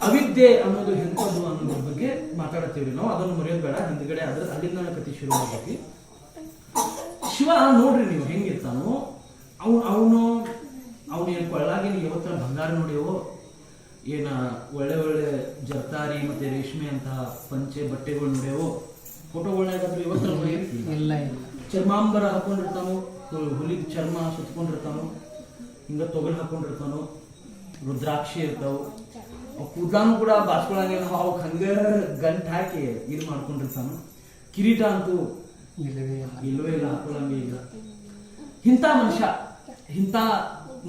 ಅವಿದ್ಯೆ ಅನ್ನೋದು ಎಂಥದ್ದು ಅನ್ನೋದ್ರ ಬಗ್ಗೆ ಮಾತಾಡ್ತೀವಿ ನಾವು. ಅದನ್ನು ಮರೆಯೋದು ಬೇಡ. ಹಿಂದ್ಗಡೆ ಆದ್ರೆ ಅಲ್ಲಿಂದ ಕತಿ ಶುರು ಆಗೈತಿ ಶಿವ ನೋಡ್ರಿ ನೀವು ಹೆಂಗಿರ್ತಾನೋ ಅವನು ಅವನು ಅವನು ಏನು ಕೊಳ್ಳಾಗಿನ ಯಾವತ್ತರ ಬಂಗಾರ ನೋಡ್ಯವೋ ಏನ ಒಳ್ಳೆ ಒಳ್ಳೆ ಜರ್ತಾರಿ ಮತ್ತೆ ರೇಷ್ಮೆ ಅಂತಹ ಪಂಚೆ ಬಟ್ಟೆಗಳು ನೋಡ್ಯಾವು ಫೋಟೋಗಳಾಗಾದ್ರೂ ಇವತ್ತರ ಇಲ್ಲ ಚರ್ಮಾಂಬರ ಹಾಕೊಂಡಿರ್ತಾನೋ ಹುಲಿ ಚರ್ಮ ಸುತ್ಕೊಂಡಿರ್ತಾನೋ? ಹಿಂಗ ತೊಗಲ್ ಹಾಕೊಂಡಿರ್ತಾನೋ ರುದ್ರಾಕ್ಷಿ ಇರ್ತಾವು. ಕೂದ್ಲಾನು ಕೂಡ ಬಾಸ್ಕೊಳಂಗೆ ಅವಕ್ಕೆ ಹಂಗ ಗಂಟ್ ಹಾಕಿ ಇದು ಮಾಡ್ಕೊಂಡಿರ್ತಾನು? ಕಿರೀಟ ಅಂತೂ ಇಲ್ಲವೇ ಇಲ್ಲ. ಹಾಕೊಳಂಗೆ ಇಲ್ಲ. ಇಂಥ ಮನುಷ್ಯ ಇಂಥ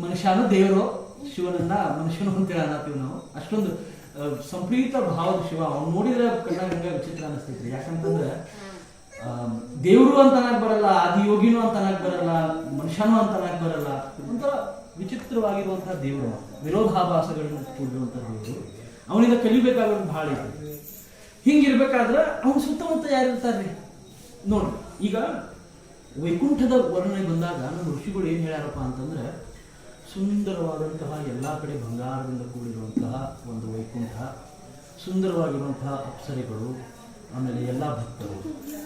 ಮನುಷ್ಯನು ದೇವರು? ಶಿವನನ್ನ ಮನುಷ್ಯನು ಅಂತೇಳಿ ಅನ್ನತ್ತೀವಿ ನಾವು. ಅಷ್ಟೊಂದು ಸಂಪ್ರೀತ ಭಾವದ ಶಿವ. ಅವ್ನು ನೋಡಿದ್ರೆ ಕಣ್ಣಾಗ ಹಂಗ ವಿಚಿತ್ರ ಅನಿಸ್ತೈತ್ರಿ ಯಾಕಂತಂದ್ರೆ ದೇವರು ದೇವ್ರು ಅಂತ ಅನ್ನಕ್ ಬರಲ್ಲ ಆದಿಯೋಗಿನೂ ಅಂತ ಅನ್ನಕ್ ಬರಲ್ಲ ಮನುಷ್ಯನೂ ಅಂತ ಅನ್ನಕ್ ಬರಲ್ಲ. ಒಂಥರ ವಿಚಿತ್ರವಾಗಿರುವಂತಹ ದೇವರು ವಿರೋಧಾಭಾಸಗಳನ್ನ ಕೂಡಿರುವಂತಹ ದೇವರು. ಅವನಿಂದ ಕಲಿಬೇಕಾಗೋದು ಬಹಳ ಇದೆ. ಹಿಂಗಿರ್ಬೇಕಾದ್ರೆ ಅವನ ಸುತ್ತಮುತ್ತ ಯಾರಿರ್ತಾರ್ರಿ? ನೋಡ್ರಿ ಈಗ ವೈಕುಂಠದ ವರ್ಣನೆ ಬಂದಾಗ ನಮ್ಮ ಋಷಿಗಳು ಏನ್ ಹೇಳ್ಯಾರಪ್ಪ ಅಂತಂದ್ರೆ ಸುಂದರವಾದಂತಹ ಎಲ್ಲ ಕಡೆ ಬಂಗಾರದಿಂದ ಕೂಡಿರುವಂತಹ ಒಂದು ವೈಕುಂಠ, ಸುಂದರವಾಗಿರುವಂತಹ ಅಪ್ಸರೆಗಳು, ಆಮೇಲೆ ಎಲ್ಲ ಭಕ್ತರು.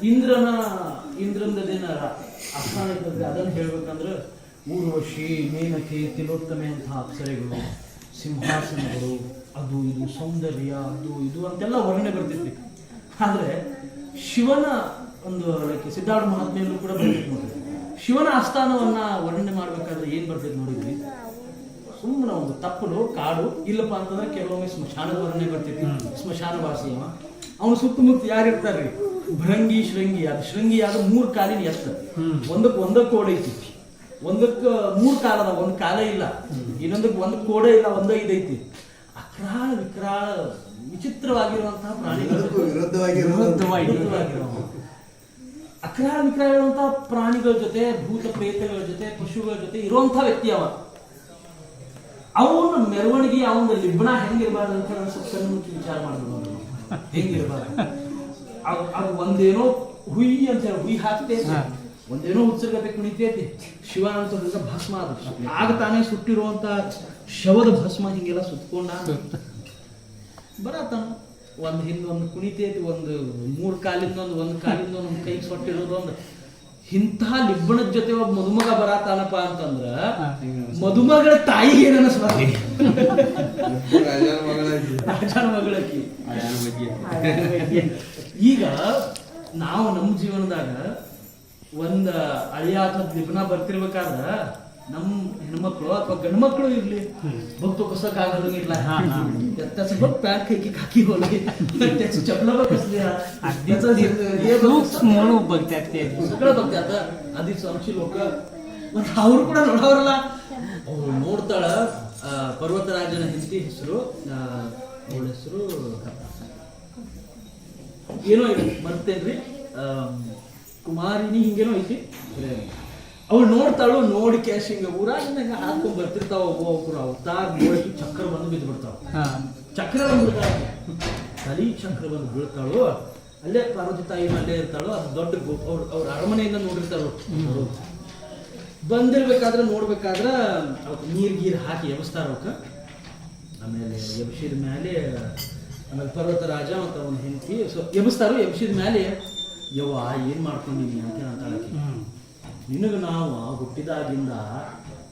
ಇಂದ್ರನ ಇಂದ್ರನದೇನ ಆಸ್ಥಾನ ಇದ್ದಂತೆ. ಅದನ್ನು ಹೇಳ್ಬೇಕಂದ್ರೆ ಊರ್ವಶಿ ಮೇನಕಿ ತಿಲೋತ್ತಮೆ ಅಂತಹ ಅಪ್ಸರೆಗಳು, ಸಿಂಹಾಸನಗಳು, ಅದು ಇದು ಸೌಂದರ್ಯ, ಅದು ಇದು ಅಂತೆಲ್ಲ ವರ್ಣನೆ ಬರ್ತಿತ್ತು ಆದರೆ ಶಿವನ ಒಂದು ಸಿದ್ಧಾರ್ಥ ಮಹಾತ್ಮೆಯಲ್ಲೂ ಕೂಡ ಬರ್ತಿತ್ತು ಶಿವನ ಆಸ್ಥಾನವನ್ನ ವರ್ಣನೆ ಮಾಡ್ಬೇಕಾದ್ರೆ ಏನ್ ಬರ್ತೈತೆ ನೋಡಿದ್ರಿ? ಸುಮ್ಮನೆ ಒಂದು ತಪ್ಪಲು ಕಾಡು ಇಲ್ಲಪ್ಪ ಅಂತಂದ್ರೆ ಕೆಲವೊಮ್ಮೆ ಸ್ಮಶಾನದ ವರ್ಣನೆ ಬರ್ತೈತಿ ಸ್ಮಶಾನ ವಾಸಿ ಅವ. ಅವನು ಸುತ್ತಮುತ್ತ ಯಾರಿರ್ತಾರ್ರಿ ಭೃಂಗಿ ಶೃಂಗಿ. ಅದು ಶೃಂಗಿ ಅದು ಮೂರು ಕಾಲಿನ ಎತ್ತ. ಒಂದಕ್ಕೆ ಒಂದಕ್ಕೆ ಕೋಡೆ ಐತಿ. ಒಂದಕ್ಕೆ ಮೂರ್ ಕಾಲದ ಒಂದ್ ಕಾಲ ಇಲ್ಲ. ಇನ್ನೊಂದಕ್ಕೆ ಒಂದ್ ಕೋಡೆ ಇಲ್ಲ ಒಂದ ಇದೈತಿ ಅಕ್ರಾಳ ವಿಕ್ರಾಳ ವಿಚಿತ್ರವಾಗಿರುವಂತಹ ಪ್ರಾಣಿಗಳು. ವಿರುದ್ಧವಾಗಿ. ವಿರುದ್ಧವಾಗಿರುವಂತಹ. ಅಕ್ರಾಳ ವಿಕ್ರಾಳ ಇರುವಂತಹ ಪ್ರಾಣಿಗಳ ಜೊತೆ ಭೂತ ಪ್ರೇತಗಳ ಜೊತೆ ಪಶುಗಳ ಜೊತೆ ಇರುವಂತಹ ವ್ಯಕ್ತಿ ಅವ. ಅವನ ಮೆರವಣಿಗೆ ಅವನ ಲಿಬ್ಬಣ ಹೆಂಗಿರ್ಬಾರ್ದು ಅಂತ ನಾನು ಸ್ವಲ್ಪ ಕಣ್ಣು ವಿಚಾರ ಮಾಡಿದ್ರು ಹೆಂಗಿರ್ಬಾರ್ದು? ಅದು ಒಂದೇನೋ ಹುಯಿ ಅಂತ ಹೇಳಿ ಹುಯಿ ಹಾಕ್ತೈತಿ. ಒಂದೇನೋ ಉತ್ಸರ್ಗತೆ ಕುಣಿತೈತಿ. ಶಿವ ಅಂತ ಭಸ್ಮ ಅದು. ಆಗ ತಾನೇ ಸುಟ್ಟಿರುವಂತ ಶವದ ಭಸ್ಮ ಹಿಂಗೆಲ್ಲ ಸುತ್ಕೊಂಡ. ಬರತಾನ. ಒಂದ್ ಹಿಂದೊಂದು ಒಂದು ಕುಣಿತೈತಿ ಒಂದು ಮೂರು ಕಾಲಿಂದ ಒಂದು ಒಂದು ಕಾಲಿಂದ ಒಂದು ಕೈಗೆ ಸೊಟ್ಟಿರೋದು ಒಂದು. ಇಂತಹ ಲಿಬ್ಬಣದ ಜೊತೆ ಒಬ್ಬ ಮದುಮಗ ಬರತಾನಪ್ಪ ಅಂತಂದ್ರ. ಮದುಮಗಳ ತಾಯಿ ಏನ್ ಅನಿಸ್ಬಾರ್ದು ಈಗ ನಾವು ನಮ್ಮ ಜೀವನದಾಗ ಒಂದ ಅಳಿಯಾತ ಅಥವಾ ಲಿಬ್ನ ಬರ್ತಿರ್ಬೇಕಾದ್ರ ನಮ್ ಹೆಣ್ಮಕ್ಳು ಅಥವಾ ಗಂಡು ಮಕ್ಕಳು ಇರ್ಲಿ ಭಕ್ತು ಕಸಕ್ ಆಗಲ್ಲ ಹಾ, ಹಾ. त्याचं बघ पॅन्ट काही की खाकी होली त्याची चपला बघ कसली आहे. अगदी त्याचं हे- हे बघ, सूक्ष्म म्हणून बघतात ते सगळं बघते आता आधीच आमची लोक ಮತ್ತ ಅವ್ರು ಕೂಡ ನೋಡೋರಲ್ಲ ಅವ್ರು ನೋಡ್ತಾಳ ಆ, ಪರ್ವತರಾಜನ ಹೆಂಡತಿ ಹೆಸರು ಅವಳ ಹೆಸರು ಏನೋ ಇದೆ ಮರ್ತೇನ್ರಿ ಆ, ಕುಮಾರಿನಿ ಹಿಂಗೇನೋ ಐತಿ ಅವಳು ನೋಡ್ತಾಳು ನೋಡಿ ಕ್ಯಾಶ್ ಹಿಂಗ ಊರಾಗಿನಾಗ ಹಾಕೊಂಡ್ ಬರ್ತಿರ್ತಾವ ಒಬ್ಬ ಒಬ್ರು. ಅವತಾರ ನೋಡಿ ಚಕ್ರ ಬಂದು ಬಿದ್ದು ಬಿಡ್ತಾವ ಚಕ್ರ ಬಂದು ತಲಿ ಚಕ್ರ ಬಂದು ಬೀಳ್ತಾಳು. ಅಲ್ಲೇ ಪಾರ್ವತಿ ತಾಯಿ ಅಲ್ಲೇ ಇರ್ತಾಳು ಅದು ದೊಡ್ಡ ಅವ್ರ ಅವ್ರ ಅರಮನೆಯಿಂದ ನೋಡಿರ್ತಾಳು. ಬಂದಿರ್ಬೇಕಾದ್ರೆ ನೋಡ್ಬೇಕಾದ್ರೆ ಅವಕ್ಕೆ ನೀರ್ ಗೀರ್ ಹಾಕಿ ಎಬ್ಸ್ತಾರ ಅವಕ್ಕ. ಆಮೇಲೆ ಎಬ್ಸಿದ ಮೇಲೆ ಆಮೇಲೆ ಪರ್ವತ ರಾಜ ಮತ್ತು ಅವನ ಹೆಂಡತಿ ಸೊ ಎಬ್ಸ್ತಾರು ಎಬ್ಸಿದ ಮೇಲೆ ಯವ್ವ ಏನು ಮಾಡ್ಕೊಂಡಿನಿ ಅಂತ ಅಂತಾಳೆ ಹ್ಮ್. ನಿನಗೆ ನಾವು ಹುಟ್ಟಿದಾಗಿಂದ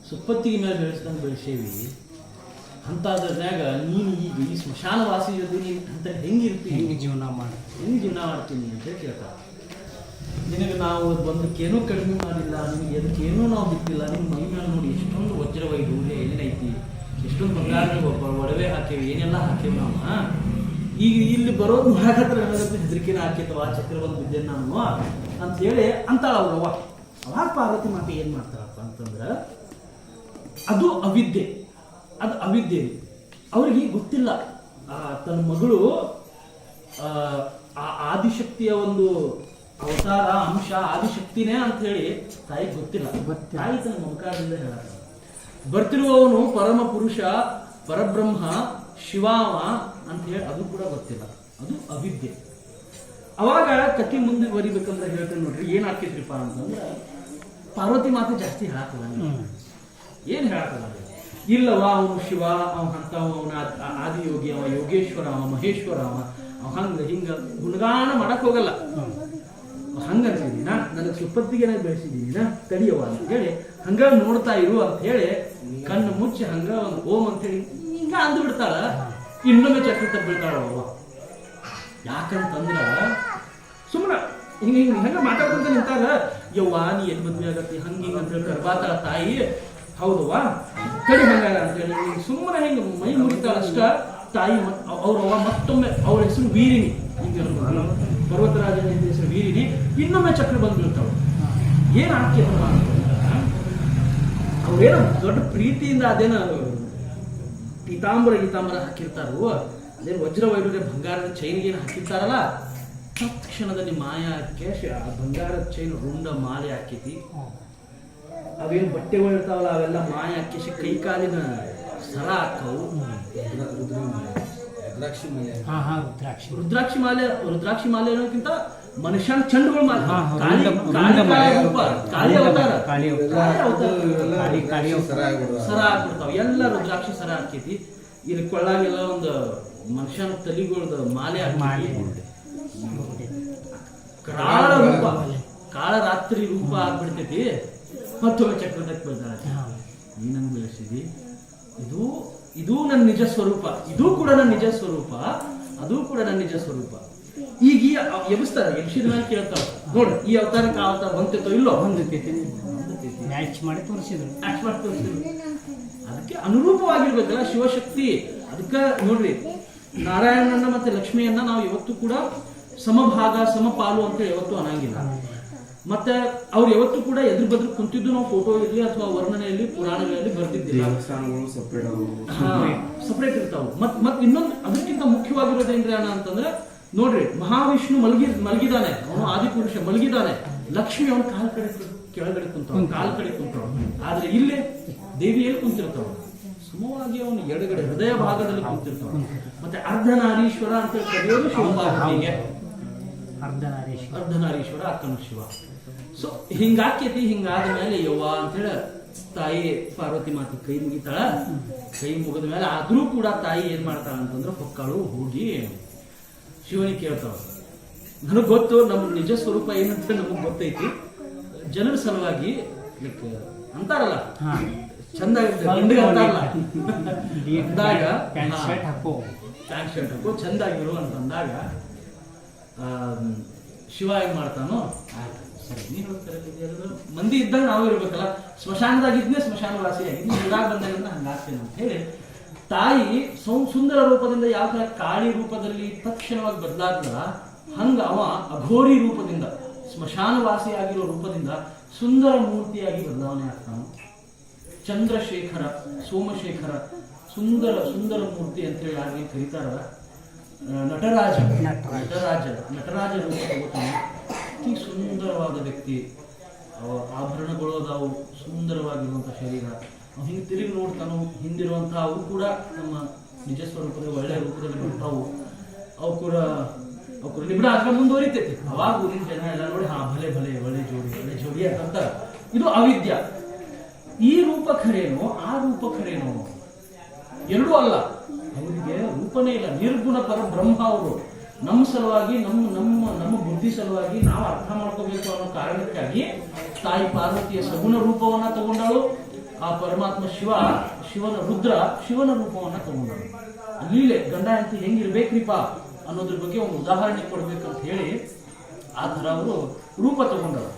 ಸುಪ್ಪತ್ತಿಗೆ ಮೇಲೆ ಬೆಳೆಸ್ದಂಗೆ ಬೆಳೆಸೇವಿ. ಅಂಥದ್ರಾಗ ನೀನು ಈಗ ಈ ಸ್ಮಶಾನವಾಸಿ ಜೊತೆ ನೀನು ಅಂತ ಹೆಂಗಿರ್ತೀನಿ ಹೆಂಗೆ ಜೀವನ ಮಾಡಿ ಹೆಂಗೆ ಜೀವನ ಮಾಡ್ತೀನಿ ಅಂತ ಕೇಳ್ತಾರೆ ನಿನಗೆ ನಾವು ಬಂದಕ್ಕೇನೂ ಕಡಿಮೆ ಮಾಡಿಲ್ಲ ನಿನಗೆ ಅದಕ್ಕೇನೂ ನಾವು ಬಿತ್ತಿಲ್ಲ ನಿಮ್ಮ ಮೈ ಮೇಲೆ ನೋಡಿ ಎಷ್ಟೊಂದು ವಜ್ರ ವೈಡೂರ್ಯ ಏನೈತಿ ಎಷ್ಟೊಂದು ಬಂಗಾರ ಒಡವೆ ಹಾಕೇವಿ ಏನೆಲ್ಲ ಹಾಕೇವಿ ನಾವು ಈಗ ಇಲ್ಲಿ ಬರೋದು ಮಾಡಕತ್ರ ಏನಾಗುತ್ತೆ? ಹೆದರಿಕೆನ ಹಾಕಿತ್ತವ ಚಕ್ರ ಬಂದು ಬಿದ್ದೇನೆ ನಾನು ಅಂತೇಳಿ ಅಂತಾಳ ಅವ್ರವ್ವ ಅವಾಗ ಪಾರ್ವತಿ ಮಾತೆ ಏನು ಮಾಡ್ತಾರಪ್ಪ ಅಂತಂದ್ರೆ ಅದು ಅವಿದ್ಯೆ. ಅದು ಅವಿದ್ಯೆ. ಅವ್ರಿಗೆ ಗೊತ್ತಿಲ್ಲ. ಆ, ತನ್ನ ಮಗಳು ಆ, ಆ ಆದಿಶಕ್ತಿಯ ಒಂದು ಅವತಾರ ಅಂಶ ಆದಿಶಕ್ತಿನೇ ಅಂತ ಹೇಳಿ ತಾಯಿ ಗೊತ್ತಿಲ್ಲ. ತಾಯಿ ತನ್ನ ಮಮಕಾರದಿಂದ ಹೇಳ ಬರ್ತಿರುವವನು ಪರಮ ಪುರುಷ ಪರಬ್ರಹ್ಮ ಶಿವಾಮ ಅಂತ ಹೇಳಿ ಅದು ಕೂಡ ಗೊತ್ತಿಲ್ಲ. ಅದು ಅವಿದ್ಯೆ. ಅವಾಗ ಕತಿ ಮುಂದೆ ಬರಿಬೇಕಂದ್ರೆ ಹೇಳ್ತೇನೆ ನೋಡ್ರಿ ಏನ್ ಆಕೈತ್ರಿಪ್ಪ ಅಂತಂದ್ರೆ ಪಾರ್ವತಿ ಮಾತು ಜಾಸ್ತಿ ಹೇಳಕ್ಕಲ್ಲ ಏನು ಹೇಳಕ್ಕಲ್ಲ ಇಲ್ಲವ ಅವನು ಶಿವ ಅವ ಅಂತ ಅವನ ಆದಿಯೋಗಿ, ಅವ ಯೋಗೇಶ್ವರ, ಅವ ಮಹೇಶ್ವರ, ಅವ ಅವ ಹಂಗ ಹಿಂಗ ಗುಣಗಾನ ಮಾಡಕ್ ಹೋಗಲ್ಲ. ಹಂಗ ಅಂತಿದ್ದೀನ ನನಗೆ ಸುಪ್ಪತ್ತಿಗೆ ನಾ ತಡಿಯವ ಅಂತ ಹೇಳಿ ಹಂಗ ನೋಡ್ತಾ ಇರು ಅಂತ ಹೇಳಿ ಕಣ್ಣು ಮುಚ್ಚಿ ಹಂಗ ಒಂದು ಓಂ ಅಂತ ಹೇಳಿ ಹಿಂಗ ಅಂದು ಬಿಡ್ತಾಳ. ಇನ್ನೊಮ್ಮೆ ಚಕ್ರ ತಪ್ಪಿಡ್ತಾಳ ಅವ್ವ. ಯಾಕಂತಂದ್ರ ಸುಮ್ಮನೆ ಹಿಂಗ ಹಿಂಗ ಹಂಗ ಮಾತಾಡ್ಕೊಂತ ನಿಂತಾರ ಯವ್ವ, ನೀ ಎಲ್ಲಿ ಮದ್ವೆ ಆಗತ್ತೆ, ಹಂಗೆ ಅಂತ ಹೇಳಿ ಕರ್ಬಾತಾಳ ತಾಯಿ. ಹೌದವ್ವ ಕಡಿ ಹಂಗಾರ ಅಂತ ಹೇಳಿ ಸುಮ್ಮನೆ ಹೆಂಗ ಮೈ ಮುರಿತಾಳ ಅಷ್ಟ, ತಾಯಿ ಅವ್ರವ್ವ ಮತ್ತೊಮ್ಮೆ ಅವ್ರ ಹೆಸರು ವೀರಿನಿ ಹಿಂಗೆ ಪರ್ವತರಾಜನ ಹೆಸರು ವೀರಿನಿ ಇನ್ನೊಮ್ಮೆ ಚಕ್ರ ಬಂದ್ಬಿಡ್ತಾವ ಏನ್ ಅಂತಂದ್ರ ಅವ್ರೇನೋ ದೊಡ್ಡ ಪ್ರೀತಿಯಿಂದ ಅದೇನ ಪೀತಾಂಬರ, ಗೀತಾಂಬರ ಹಾಕಿರ್ತಾರೋ, ಅದೇನು ವಜ್ರ ವೈಡೂರ್ಯ ಬಂಗಾರದ ಚೈನ್ಗೆ ಏನು ಹಾಕಿರ್ತಾರಲ್ಲ ತಕ್ಷಣದಲ್ಲಿ ಮಾಯ ಹಾಕಿ ಆ ಬಂಗಾರದ ಚೈನ್ ರುಂಡ ಮಾಲೆ ಹಾಕಿತಿ ಅವೇನು ಬಟ್ಟೆಗಳು ಇರ್ತಾವಲ್ಲ ಅವೆಲ್ಲ ಮಾಯ ಹಾಕಿ ಕೈ ಕಾಲಿನ ಸರ ಹಾಕವು. ರುದ್ರಾಕ್ಷಿ ಮಲೆ. ಹಾ ಹಾ ರುದ್ರಾಕ್ಷಿ. ರುದ್ರಾಕ್ಷಿ ಮಾಲೆ ರುದ್ರಾಕ್ಷಿ ಮಾಲೆ ಅನ್ನೋಕ್ಕಿಂತ ಮನುಷ್ಯನ ಚಂಡುಗಳು ಮಾಲೆ. ಸರ ಹಾಕ್ಬಿಡ್ತಾವ ಎಲ್ಲ ರುದ್ರಾಕ್ಷಿ ಸರ ಹಾಕೈತಿ ಇಲ್ಲಿ ಕೊಳ್ಳಾಗೆಲ್ಲ ಒಂದು ಮನುಷ್ಯನ ತಲಿಗಳದ ಮಾಲೆ ಮಾಲೆ. ಹಾಕಿ ಕಾಳ ರೂಪ ಕಾಳ ರಾತ್ರಿ ರೂಪ ಆಗ್ಬಿಡ್ತೈತಿ. ಮತ್ತೊಮ್ಮೆ ಚಕ್ರದಕ್ಕೆ ಬರ್ತಾಳೆ ಏನಂಗ್ ಬೆಳೆಸಿದಿ ಇದು ಇದು ನನ್ನ ನಿಜ ಸ್ವರೂಪ. ಇದು ಕೂಡ ನನ್ನ ನಿಜ ಸ್ವರೂಪ. ಅದು ಕೂಡ ನನ್ನ ನಿಜ ಸ್ವರೂಪ. ಈಗ ಈ ಎಬ್ಸ್ತಾರ ಎಬ್ಸಿದ ಮೇಲೆ ಕೇಳ್ತಾವ ನೋಡು ಈ ಅವತಾರಕ್ಕೆ ಆ ಅವತಾರ ಬಂತಿತ್ತೋ ಇಲ್ಲೋ? ಬಂದಿರ್ತೈತಿ ಮ್ಯಾಚ್ ಮಾಡಿ ತೋರಿಸಿದ್ರು. ಮ್ಯಾಚ್ ಮಾಡಿ ತೋರಿಸಿದ್ರು. ಅದಕ್ಕೆ ಅನುರೂಪವಾಗಿರ್ಬೇಕಲ್ಲ ಶಿವಶಕ್ತಿ. ಅದಕ್ಕೆ ನೋಡ್ರಿ ನಾರಾಯಣನ ಮತ್ತೆ ಲಕ್ಷ್ಮಿಯನ್ನ ನಾವು ಇವತ್ತು ಕೂಡ ಸಮಭಾಗ ಸಮಪಾಲು ಅಂತ ಯಾವತ್ತೂ ಅನ್ನಂಗಿಲ್ಲ. ಮತ್ತೆ ಅವ್ರು ಯಾವತ್ತೂ ಕೂಡ ಎದುರು ಬದ್ರು ಕುಂತಿದ್ದು ನಾವು ಫೋಟೋ ಇರಲಿ ಅಥವಾ ವರ್ಣನೆಯಲ್ಲಿ ಪುರಾಣಗಳಲ್ಲಿ ಬರ್ತಿದ್ದಿಲ್ಲ ಸಪ್ರೇಟ್ ಇರ್ತಾವ. ಮತ್ ಮತ್ ಇನ್ನೊಂದು ಅದಕ್ಕಿಂತ ಮುಖ್ಯವಾಗಿರೋದೇನ್ರಿ ಅಣ್ಣ ಅಂತಂದ್ರೆ ನೋಡ್ರಿ ಮಹಾವಿಷ್ಣು ಮಲಗಿ ಮಲಗಿದಾನೆ. ಅವನು ಆದಿಪುರುಷ ಮಲಗಿದಾನೆ. ಲಕ್ಷ್ಮಿ ಅವನ ಕಾಲ್ ಕಡೆ ಕೆಳಗಡೆ ಕುಂತವ್ ಕಾಲ್ ಕಡೆ ಕುಂತವ್. ಆದ್ರೆ ಇಲ್ಲೇ ದೇವಿಯಲ್ಲಿ ಕುಂತಿರ್ತಾವ. ಸುಮವಾಗಿ ಅವನು ಎಡಗಡೆ ಹೃದಯ ಭಾಗದಲ್ಲಿ ಕುಂತಿರ್ತಾವ. ಮತ್ತೆ ಅರ್ಧನಾರೀಶ್ವರ ಅಂತ ಕರೆಯೋದು ಶಿವಪಾರ್ವತಿಗೆ ಅರ್ಧನಾರೀಶ್ವರ. ಅರ್ಧನಾರೀಶ್ವರ ಅಕ್ಕನ ಶಿವ. ಸೊ ಹಿಂಗಾಕೈತಿ ಹಿಂಗಾದ ಮೇಲೆ ಯವ್ವ ಅಂತೇಳಿ ತಾಯಿ ಪಾರ್ವತಿ ಮಾತಿ ಕೈ ಮುಗಿತಾಳ. ಕೈ ಮುಗಿದ ಮೇಲೆ ಆದ್ರೂ ಕೂಡ ತಾಯಿ ಏನ್ ಮಾಡ್ತಾಳ ಅಂತಂದ್ರೆ ಹೊಕ್ಕಳು ಹೋಗಿ ಶಿವನಿಗೆ ಕೇಳ್ತಾಳ. ನನಗ್ ಗೊತ್ತು ನಮ್ಮ ನಿಜ ಸ್ವರೂಪ ಏನಂತ ನಮಗ್ ಗೊತ್ತೈತಿ. ಜನರ ಸಲುವಾಗಿ ಅಂತಾರಲ್ಲ. ಚಂದ [LAUGHS] ಅಂದಾಗ ಪ್ಯಾಂಟ್. ಶರ್ಟ್ ಹಾಕೋ. ಪ್ಯಾಂಟ್ ಶರ್ಟ್ ಹಾಕೋ ಚಂದಾಗಿರು ಅಂತಂದಾಗ ಶಿವ ಏನ್ ಮಾಡ್ತಾನೋ? ಆಯ್ತು, ಸರಿ. ನೀನು ಮಂದಿ ಇದ್ದಾಗ ನಾವು ಇರ್ಬೇಕಲ್ಲ. ಸ್ಮಶಾನದಾಗಿದ್ನೇ ಸ್ಮಶಾನ ವಾಸಿ ಇದಾಗ ಬಂದಾಗ ಹಂಗಾಗ್ತೇನೆ ಅಂತ ಹೇಳಿ, ತಾಯಿ ಸೌ, ಸುಂದರ ರೂಪದಿಂದ ಯಾವ ತರ ಕಾಳಿ ರೂಪದಲ್ಲಿ ತಕ್ಷಣವಾಗಿ ಬದಲಾಗ್ತದ ಹಂಗ ಅವ ಅಘೋರಿ ರೂಪದಿಂದ ಸ್ಮಶಾನ ವಾಸಿಯಾಗಿರೋ ರೂಪದಿಂದ ಸುಂದರ ಮೂರ್ತಿಯಾಗಿ ಬದಲಾವಣೆ ಆಗ್ತಾನೆ? ಚಂದ್ರಶೇಖರ, ಸೋಮಶೇಖರ, ಸುಂದರ ಸುಂದರ ಮೂರ್ತಿ ಅಂತ ಹೇಳಿ ಯಾರಿಗೆ ಕರೀತಾರ ನಟರಾಜ. ನಟರಾಜ. ನಟರಾಜ ನಟರಾಜ ರೂಪ ತಗೋತಾನೆ. ಅತಿ ಸುಂದರವಾದ ವ್ಯಕ್ತಿ. ಅವ ಆಭರಣಗಳು ಅದಾವು. ಸುಂದರವಾಗಿರುವಂಥ ಶರೀರ. ಹಿಂಗೆ ತಿರುಗಿ ನೋಡ್ತಾನು ಹಿಂದಿರುವಂತಹ ಅವು ಕೂಡ ನಮ್ಮ ನಿಜ ಸ್ವರೂಪದ ಒಳ್ಳೆಯ ರೂಪದಲ್ಲಿ ಬರ್ತಾವು. ಅವು ಕೂಡ ಅವು ಕೂಡ ನಿಬಿಡ ಆದ್ರೆ ಮುಂದುವರಿತೈತಿ. ಅವಾಗ ಊರಿನ ಜನ ಎಲ್ಲ ನೋಡಿ ಹಾ ಭಲೆ ಭಲೆ ಒಳ್ಳೆ ಜೋಡಿ ಒಳ್ಳೆ ಜೋಡಿ ಅಂತ ಇದು ಅವಿದ್ಯ. ಈ ರೂಪ ಖರೇನೋ ಆ ರೂಪ ಖರೇನೋ ಎರಡೂ ಅಲ್ಲ. ಅವರಿಗೆ ರೂಪನೇ ಇಲ್ಲ. ನಿರ್ಗುಣ ಪರ ಬ್ರಹ್ಮ ಅವರು ನಮ್ಮ ಸಲುವಾಗಿ, ನಮ್ಮ ನಮ್ಮ ನಮ್ಮ ಬುದ್ಧಿ ಸಲುವಾಗಿ ನಾವು ಅರ್ಥ ಮಾಡ್ಕೋಬೇಕು ಅನ್ನೋ ಕಾರಣಕ್ಕಾಗಿ ತಾಯಿ ಪಾರ್ವತಿಯ ಸಗುಣ ರೂಪವನ್ನ ತಗೊಂಡಳು. ಆ ಪರಮಾತ್ಮ ಶಿವ, ಶಿವನ ರುದ್ರ ಶಿವನ ರೂಪವನ್ನ ತಗೊಂಡಳು. ಲೀಲೆ ಗಂಡ ಅಂತ ಹೆಂಗಿರ್ಬೇಕ್ರಿಪ ಅನ್ನೋದ್ರ ಬಗ್ಗೆ ಒಂದು ಉದಾಹರಣೆ ಕೊಡ್ಬೇಕಂತ ಹೇಳಿ ಆ ಥರ ಅವರು ರೂಪ ತಗೊಂಡರು.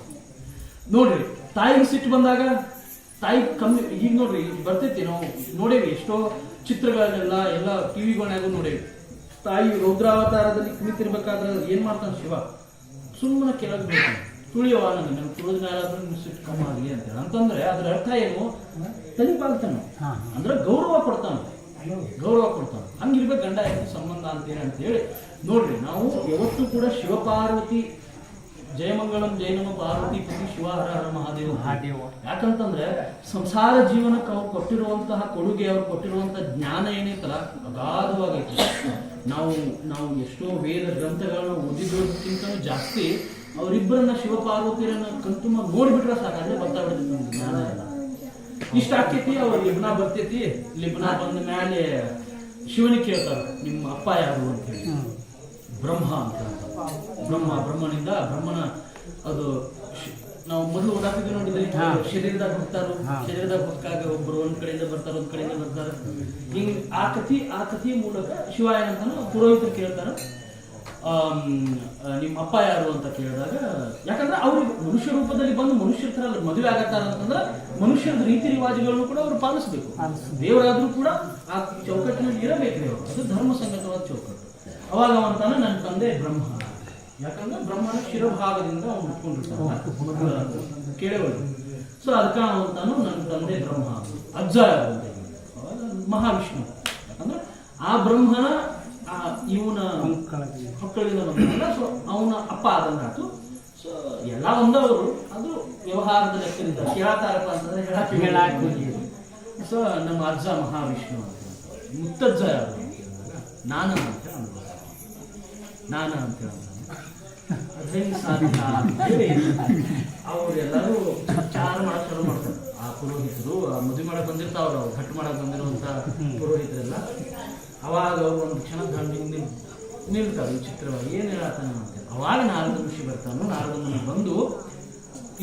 ನೋಡ್ರಿ, ತಾಯಿಗೆ ಸಿಟ್ಟು ಬಂದಾಗ ತಾಯಿ ಕಮ್ಮಿ, ಈಗ ನೋಡ್ರಿ ಬರ್ತೈತಿ ನಾವು, ನೋಡೇವಿ ಎಷ್ಟೋ ಚಿತ್ರಗಳನ್ನೆಲ್ಲ ಎಲ್ಲ ಟಿವಿಗಳನ್ನಾಗೂ ನೋಡೇವಿ ತಾಯಿ ರೌದ್ರಾವತಾರದಲ್ಲಿ ಕುಳಿತಿರ್ಬೇಕಾದ್ರೆ ಏನ್ ಮಾಡ್ತಾನೆ ಶಿವ? ಸುಮ್ಮನೆ ಕೆಳಗೆ ಬೇಕು ತುಳಿಯವ ನನಗೆ ನಾನು ತುಳಿದ ಮೇಲಾದ್ರೂ ನಿನ್ನ ಸಿಟ್ಟು ಕಮ್ಮಿ ಆಗಲಿ ಅಂತ ಅಂತಂದ್ರೆ ಅದ್ರ ಅರ್ಥ ಏನು? ತಲಿಪಾಗ್ತಾನೆ ಅಂದ್ರೆ ಗೌರವ ಕೊಡ್ತಾನೆ ಗೌರವ ಕೊಡ್ತಾನೆ ಹಂಗಿರ್ಬೇಕು ಗಂಡ ಹೆಂಡತಿ ಸಂಬಂಧ ಅಂತೇಳಿ ಅಂತ ಹೇಳಿ. ನೋಡ್ರಿ ನಾವು ಯಾವತ್ತೂ ಕೂಡ ಶಿವಪಾರ್ವತಿ ಜಯಮಂಗಳಂ ಜೈನಮ ಪಾರ್ವತಿ ಪತಿ ಶಿವ ಹರ ಹರ ಮಹಾದೇವ ಮಹಾದೇವ. ಯಾಕಂತಂದ್ರೆ ಸಂಸಾರ ಜೀವನಕ್ಕೆ ಅವ್ರು ಕೊಟ್ಟಿರುವಂತಹ ಕೊಡುಗೆ ಅವ್ರು ಕೊಟ್ಟಿರುವಂತಹ ಜ್ಞಾನ ಏನೈತಲ್ಲ ಅಗಾಧವಾಗೈತಿ ನಾವು ನಾವು ಎಷ್ಟೋ ವೇದ ಗ್ರಂಥಗಳನ್ನ ಓದಿದ್ದಕ್ಕಿಂತ ಜಾಸ್ತಿ ಅವರಿಬ್ಬರನ್ನ ಶಿವಪಾರ್ವತಿಯರನ್ನ ಕಣ್ತುಂಬ ನೋಡ್ಬಿಟ್ರೆ ಸಾಕು ಅಲ್ಲೇ ಗೊತ್ತಾಗ್ಬಿಡ್ತೈತಿ ನಮ್ಗೆ ಜ್ಞಾನ ಎಲ್ಲ ಇಷ್ಟ ಆಕೈತಿ ಅವ್ರ ಲಿಬ್ನ ಬರ್ತೈತಿ ಲಿಬ್ನ ಬಂದ ಮೇಲೆ ಶಿವನಿಗೆ ಕೇಳ್ತಾರೆ ನಿಮ್ಮ ಅಪ್ಪ ಯಾರು ಅಂತ ಹೇಳಿ. ಬ್ರಹ್ಮ ಅಂತ. ಬ್ರಹ್ಮ ಬ್ರಹ್ಮನಿಂದ ಬ್ರಹ್ಮನ ಅದು ನಾವು ಮೊದಲು ಓಡಾಕಿದ್ವಿ ನೋಡಿದ್ರೆ ಶರೀರದ ಶರೀರದಾಗ ಹುಟ್ಟಾರು ಹಾ. ಶರೀರದಾಗ ಹುಟ್ಟಾಗ ಒಬ್ಬರು ಒಂದ್ ಕಡೆಯಿಂದ ಬರ್ತಾರ ಒಂದ್ ಕಡೆಯಿಂದ ಬರ್ತಾರ ಹಿಂಗ್ ಆ ಕಥಿ ಆ ಕಥೆಯ ಮೂಲಕ ಶಿವ ಏನಂತಾನ ಪುರೋಹಿತರು ಕೇಳ್ತಾರ ನಿಮ್ಮ ಅಪ್ಪ ಯಾರು ಅಂತ ಕೇಳಿದಾಗ ಯಾಕಂದ್ರೆ ಅವ್ರಿಗೆ ಮನುಷ್ಯ ರೂಪದಲ್ಲಿ ಬಂದು ಮನುಷ್ಯರ ತರ ಮದುವೆ ಆಗತ್ತಾರ ಅಂತಂದ್ರೆ ಮನುಷ್ಯರ ರೀತಿ ರಿವಾಜುಗಳನ್ನು ಕೂಡ ಅವ್ರು ಪಾಲಿಸಬೇಕು. ದೇವರಾದ್ರೂ ಕೂಡ ಆ ಚೌಕಟ್ಟಿನಲ್ಲಿ ಇರಬೇಕು ಅವರು ಅದು ಧರ್ಮ ಸಂಗತವಾದ ಚೌಕಟ್ಟು ಅವಾಗ ಅವನ ನನ್ನ ತಂದೆ ಬ್ರಹ್ಮ. ಯಾಕಂದ್ರೆ ಬ್ರಹ್ಮನ ಶಿರಭಾಗದಿಂದ ಅವನು ಉಟ್ಕೊಂಡಿರ್ತಾನೆ. ಕೇಳೇವಳು ಸೊ ಅದಕ್ಕೆ ಅವಂತಾನು ನನ್ನ ತಂದೆ ಬ್ರಹ್ಮ. ಅಜ್ಜ ಅಂತ ಮಹಾವಿಷ್ಣು. ಯಾಕಂದ್ರೆ ಆ ಬ್ರಹ್ಮನ ಇವನ. ಮಕ್ಕಳಿಂದ ಬಂದಲ್ಲ ಸೊ ಅವನ ಅಪ್ಪ ಆದಂಗಾತು ಸೊ ಎಲ್ಲ ಒಂದವರು ಅದು ವ್ಯವಹಾರದ ಲೆಕ್ಕದಿಂದ ಕೇಳತಾರಪ್ಪ ಅಂತಂದ್ರೆ ಹೇಳಕ್ ಹೇಳಾಕ್ ಸೊ ನಮ್ಮ ಅಜ್ಜ ಮಹಾವಿಷ್ಣು ಅಂತ ಮುತ್ತಜ್ಜ ಯಾರು ನಾನು. ನಾನ ಅಂತ ಹೇಳ್ತಾನೆ ಅದ್ ಅವರೆಲ್ಲರೂ ಚಾರ ಮಾಡಕ್ ಶುರು ಮಾಡ್ತಾರೆ. ಆ ಪುರೋಹಿತರು, ಆ ಮದುವೆ ಮಾಡಕ್ ಬಂದಿರ್ತಾವ್ರು ಅವ್ರು ಹಟ್ಟು ಮಾಡಕ್ ಬಂದಿರುವಂತ ಪುರೋಹಿತರೆಲ್ಲ. ಅವಾಗ ಅವ್ರು ಒಂದು ಕ್ಷಣ ದಂಡಿಂಗ್ ನಿಲ್, ನಿಲ್ತಾರೆ ವಿಚಿತ್ರವಾಗಿ ಏನ್ ಹೇಳ್ತಾನೆ ಅಂತ. ಅವಾಗ ನಾರದ ಋಷಿ ಬರ್ತಾನು ನಾರದ ಬಂದು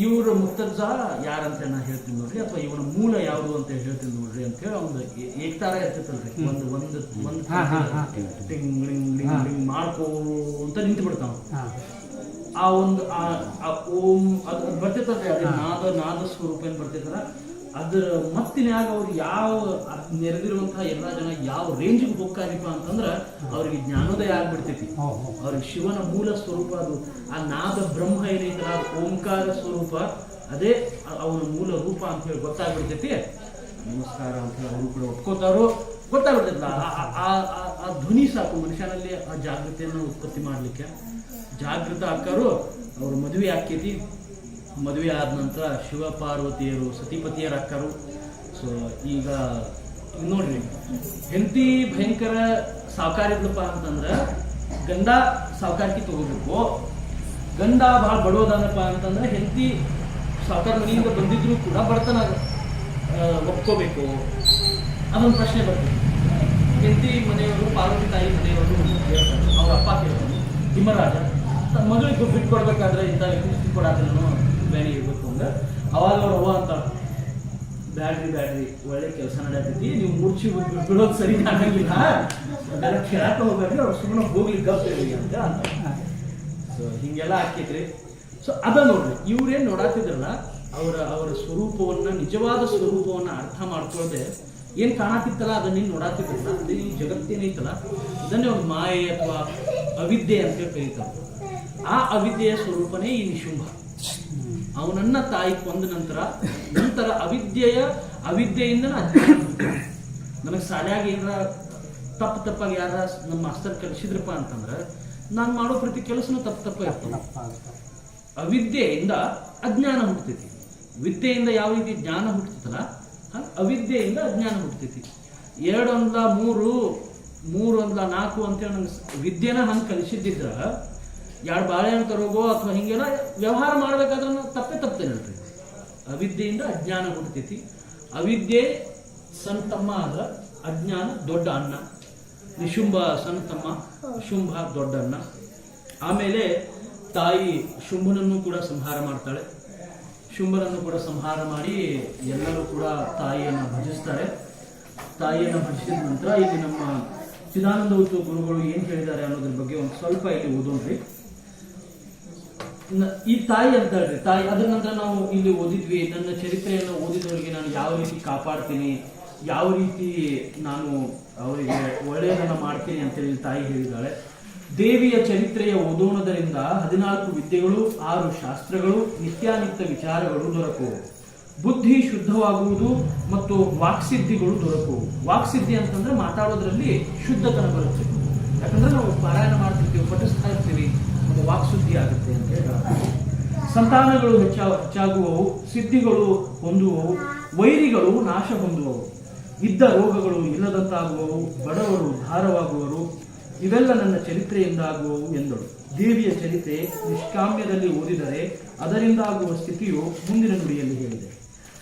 ಇವ್ರ ಮುತ್ತಜ್ಜ ಯಾರಂತ ನಾ ಹೇಳ್ತೀನಿ ನೋಡ್ರಿ? ಅಥವಾ ಇವನ ಮೂಲ ಯಾವುದು ಅಂತ ಹೇಳ್ತೀನಿ ನೋಡ್ರಿ ಅಂತ ಹೇಳಿ ಒಂದು ಏಕತಾರ ಇರ್ತೈತಲ್ರಿ. ಒಂದು ಒಂದು ಒಂದು. ಟಿಂಗ್ ಲಿಂಗ್ ಲಿಂಗ್ ಲಿಂಗ್ ಮಾಡ್ಕೋ ಅಂತ ನಿಂತು ಬಿಡ್ತಾವ. ಆ ಒಂದು ಆ ಓಂ ಅದು ಅದು ಬರ್ತೈತಲ್ರಿ ಅದೇ ನಾದ ನಾದ ಸ್ವರೂಪ ಏನ್ ಬರ್ತೈತಲ್ಲ ಅದ್ರ ಮತ್ತಿನ್ಯಾಗ ಅವ್ರು ಯಾವ ನೆರೆದಿರುವಂತಹ ಎಲ್ಲ ಜನ ಯಾವ ರೇಂಜ್ಗೆ ಹೋಗ್ತಾರಿಪ್ಪ ಅಂತಂದ್ರ ಅವ್ರಿಗೆ ಜ್ಞಾನೋದಯ ಆಗ್ಬಿಡ್ತೈತಿ. ಅವ್ರಿಗೆ ಶಿವನ ಮೂಲ ಸ್ವರೂಪ ಅದು. ಆ ನಾದ ಬ್ರಹ್ಮ ಏನೈತಲ್ಲ ಅದು ಓಂಕಾರ ಸ್ವರೂಪ ಅದೇ ಅವನ ಮೂಲ ರೂಪ ಅಂತ ಹೇಳಿ ಗೊತ್ತಾಗ್ಬಿಡ್ತೈತಿ. ನಮಸ್ಕಾರ ಅಂತ ಹೇಳಿ ಅವರು ಕೂಡ ಒಪ್ಕೋತಾರೋ ಗೊತ್ತಾಗ್ಬಿಡ್ತೈತಲ್ಲ. ಆ- ಧ್ವನಿ ಸಾಕು ಮನುಷ್ಯನಲ್ಲಿ ಆ ಜಾಗೃತಿಯನ್ನು ಉತ್ಪತ್ತಿ ಮಾಡಲಿಕ್ಕೆ. ಜಾಗೃತ ಆಕಾರು ಅವ್ರ ಮದುವೆ ಆಕ್ಕೈತಿ ಮದುವೆ ಆದ ನಂತರ ಶಿವ ಪಾರ್ವತಿಯರು, ಸತಿಪತಿಯರ ಅಕ್ಕರು. ಸೊ ಈಗ ನೋಡ್ರಿ. ಹೆಂಡತಿ ಭಯಂಕರ ಸಾವುಕಾರ ಇದ್ಲಪ್ಪ ಅಂತಂದ್ರ ಗಂಡ ಸಾವುಕಾರಿಕೆ ತಗೋಬೇಕು. ಗಂಡ ಬಹಳ ಬಡೋದನಪ್ಪ ಅಂತಂದ್ರೆ ಹೆಂಡತಿ ಸಾವುಕಾರ ಮನೆಯಿಂದ ಬಂದಿದ್ರು ಕೂಡ ಬಡತನ ಒಪ್ಕೋಬೇಕು. ಅದೊಂದು ಪ್ರಶ್ನೆ ಬರ್ತದೆ. ಹೆಂಡತಿ ಮನೆಯವರು, ಪಾರ್ವತಿ ತಾಯಿ ಮನೆಯವರು ಅವ್ರ ಅಪ್ಪ ಕೇಳ್ತಾನೆ ತನ್ನ ಮಗಳಿಗೆ ಬಿಟ್ಟು ಕೊಡ್ಬೇಕಾದ್ರೆ ಇಂಥ ವ್ಯಕ್ತಿ ಕೊಡಾತಿಲ್ಲ ಇರಬೇಕು ಅಂದ್ರೆ ಅವಾಗ ಅವ್ರು ಅವ್ವ ಅಂತ ಬ್ಯಾಡ್ರಿ ಬ್ಯಾಡ್ರಿ, ಒಳ್ಳೆ ಕೆಲಸ ನಡೆಯತೈತಿ ನೀವು ಮುರ್ಚಿ ಬಿಡ್- ಬಿಡೋದು ಸರಿ ಆಗಂಗಿಲ್ಲ. ಅದೆಲ್ಲ ಕೇಳಾಕ ಹೋಗ್ಬೇಡ್ರಿ, ಅವ್ರು ಸುಮ್ಮನೆ ಹೋಗ್ಲಿ ಗಪ್ಪಿರಿ ಅಂತ ಅಂತ ಸೊ ಹಿಂಗೆಲ್ಲ ಹಾಕಿದ್ರಿ ಸೊ ಅದ ನೋಡ್ರಿ, ಇವ್ರೇನ್ ನೋಡಾತಿದ್ರಲ್ಲ, ಅವರ ಅವರ ಸ್ವರೂಪವನ್ನ, ನಿಜವಾದ ಸ್ವರೂಪವನ್ನ ಅರ್ಥ ಮಾಡ್ಕೊಳ್ಳದೆ ಏನ್ ಕಾಣತಿತ್ತಲ್ಲ ನೀನ್ ನೋಡಾತಿದ್ರಲ್ಲ, ಅದೇ ಈ ಜಗತ್ತೇನೈತಲ್ಲ ಇದನ್ನೇ ಒಂದು ಮಾಯೆ ಅಥವಾ ಅವಿದ್ಯೆ ಅಂತ ಕರೀತಾರೆ. ಆ ಅವಿದ್ಯೆಯ ಸ್ವರೂಪನೇ ಈ ನಿಶುಂಭ. ಅವನನ್ನ ತಾಯಿ ಕೊಂದ ನಂತರ ನಂತರ ಅವಿದ್ಯೆಯ ಅವಿದ್ಯೆಯಿಂದ ನನಗೆ ಸಾಲ್ಯಾಗ ಏನಾರ ತಪ್ಪು ತಪ್ಪಾಗಿ ಯಾರ ನಮ್ಮ ಮಾಸ್ತರ್ ಕಲಿಸಿದ್ರಪ್ಪ ಅಂತಂದ್ರೆ, ನಾನು ಮಾಡೋ ಪ್ರತಿ ಕೆಲಸನು ತಪ್ಪು ತಪ್ಪ ಇರ್ತದೆ. ಅವಿದ್ಯೆಯಿಂದ ಅಜ್ಞಾನ ಹುಟ್ಟತೈತಿ ವಿದ್ಯೆಯಿಂದ ಯಾವ ರೀತಿ ಜ್ಞಾನ ಹುಟ್ಟತಲ್ಲ ಅವಿದ್ಯೆಯಿಂದ ಅಜ್ಞಾನ ಹುಟ್ಟತೈತಿ ಎರಡು ಅಂದ್ಲ ಮೂರು ಮೂರು ಅಂದ್ಲ ನಾಲ್ಕು ಅಂತೇಳಿ ನಂಗೆ ವಿದ್ಯೆನ ಹಂಗೆ ಕಲಿಸಿದ್ದಿದ್ರ ಎರಡು ಬಾಳೆಹಣ್ಣು ತರೋಗೋ ಅಥವಾ ಹಿಂಗೆಲ್ಲ ವ್ಯವಹಾರ ಮಾಡಬೇಕಾದ್ರೆ ತಪ್ಪೇ ತಪ್ಪೇ ನೋಡ್ರಿ. ಅವಿದ್ಯೆಯಿಂದ ಅಜ್ಞಾನ ಹುಟ್ಟತೈತಿ ಅವಿದ್ಯೆ ಸಣ್ಣ ತಮ್ಮ ಅಜ್ಞಾನ ದೊಡ್ಡ ಅಣ್ಣ ನಿಶುಂಭ ಸಣ್ಣ ತಮ್ಮ ಶುಂಭ ದೊಡ್ಡಣ್ಣ ಆಮೇಲೆ ತಾಯಿ ಶುಂಭನನ್ನು ಕೂಡ ಸಂಹಾರ ಮಾಡ್ತಾಳೆ. ಶುಂಭನನ್ನು ಕೂಡ ಸಂಹಾರ ಮಾಡಿ ಎಲ್ಲರೂ ಕೂಡ ತಾಯಿಯನ್ನು ಭಜಿಸ್ತಾರೆ. ತಾಯಿಯನ್ನು ಭಜಿಸಿದ ನಂತರ ಇಲ್ಲಿ ನಮ್ಮ ಚಿದಾನಂದ ಗುರುಗಳು ಏನು ಹೇಳಿದ್ದಾರೆ ಅನ್ನೋದ್ರ ಬಗ್ಗೆ ಒಂದು ಸ್ವಲ್ಪ ಇಲ್ಲಿ ಓದೋಣ್ರಿ. ಈ ತಾಯಿ ಅಂತ ಹೇಳ್ರಿ ತಾಯಿ, ಅದ್ರ ನಂತರ ನಾವು ಇಲ್ಲಿ ಓದಿದ್ವಿ. ನನ್ನ ಚರಿತ್ರೆಯನ್ನು ಓದಿದವರಿಗೆ ನಾನು ಯಾವ ರೀತಿ ಕಾಪಾಡ್ತೀನಿ, ಯಾವ ರೀತಿ ನಾನು ಅವರಿಗೆ ಒಳ್ಳೆಯದನ್ನು ಮಾಡ್ತೀನಿ ಅಂತೇಳಿ ತಾಯಿ ಹೇಳಿದ್ದಾಳೆ. ದೇವಿಯ ಚರಿತ್ರೆಯ ಓದೋಣದರಿಂದ ಹದಿನಾಲ್ಕು ವಿದ್ಯೆಗಳು, ಆರು ಶಾಸ್ತ್ರಗಳು, ನಿತ್ಯಾನಿತ್ಯ ವಿಚಾರಗಳು ದೊರಕುವು. ಬುದ್ಧಿ ಶುದ್ಧವಾಗುವುದು ಮತ್ತು ವಾಕ್ಸಿದ್ಧಿಗಳು ದೊರಕುವು. ವಾಕ್ಸಿದ್ಧಿ ಅಂತಂದ್ರೆ ಮಾತಾಡೋದ್ರಲ್ಲಿ ಶುದ್ಧತನ ಬರುತ್ತೆ. ಯಾಕಂದ್ರೆ ನಾವು ಪಾರಾಯಣ ಮಾಡ್ತಿರ್ತೀವಿ, ಪಠಿಸ್ತಾ ಇರ್ತೀವಿ, ಒಂದು ವಾಕ್ಸುದ್ಧಿ ಆಗುತ್ತೆ ಅಂತ. ಸಂತಾನಗಳು ಹೆಚ್ಚ ಹೆಚ್ಚಾಗುವವು, ಸಿದ್ಧಿಗಳು ಹೊಂದುವವು, ವೈರಿಗಳು ನಾಶ ಹೊಂದುವವು. ಇದ್ದ ರೋಗಗಳು ಇಲ್ಲದಂತಾಗುವವು, ಬಡವರು ಭಾರವಾಗುವರು ಇವೆಲ್ಲ ನನ್ನ ಚರಿತ್ರೆಯಿಂದಾಗುವವು ಎಂದಳು. ದೇವಿಯ ಚರಿತ್ರೆ ನಿಷ್ಕಾಮ್ಯದಲ್ಲಿ ಓದಿದರೆ ಅದರಿಂದಾಗುವ ಸ್ಥಿತಿಯು ಮುಂದಿನ ನುಡಿಯಲ್ಲಿ ಹೇಳಿದೆ.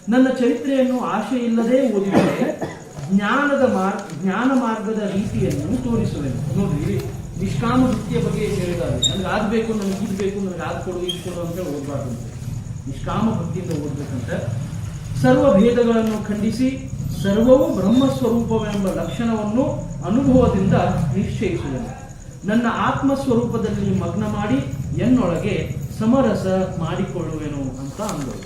ನನ್ನ ಚರಿತ್ರೆಯನ್ನು ಆಶೆ ಇಲ್ಲದೆ ಓದಿದರೆ ಜ್ಞಾನದ ಮಾರ್ ಜ್ಞಾನ ಮಾರ್ಗದ ರೀತಿಯನ್ನು ತೋರಿಸುವೆನು. ನೋಡ್ರಿ. ನಿಷ್ಕಾಮ ವೃತ್ತಿಯ ಬಗ್ಗೆ ಹೇಳಿದ್ದಾರೆ. ನನಗೆ ಆಗಬೇಕು ನನಗೆ ಇದು ಬೇಕು ನನಗೆ ಆದ್ ಕೊಡು ಇದು ಕೊಡು ಅಂತ ಓದಬಾರ್ದು ನಿಷ್ಕಾಮ ಭಕ್ತಿಯಿಂದ ಓದ್ಬೇಕಂತ. ಸರ್ವ ಭೇದಗಳನ್ನು ಖಂಡಿಸಿ, ಸರ್ವವು ಬ್ರಹ್ಮ ಸ್ವರೂಪವೆಂಬ ಲಕ್ಷಣವನ್ನು ಅನುಭವದಿಂದ ನಿಶ್ಚಯಿಸುವೆನು. ನನ್ನ ಆತ್ಮ ಸ್ವರೂಪದಲ್ಲಿ ಮಗ್ನ ಮಾಡಿ, ಎನ್ನೊಳಗೆ ಸಮರಸ ಮಾಡಿಕೊಳ್ಳುವೆನು ಅಂತ ಅಂದರು.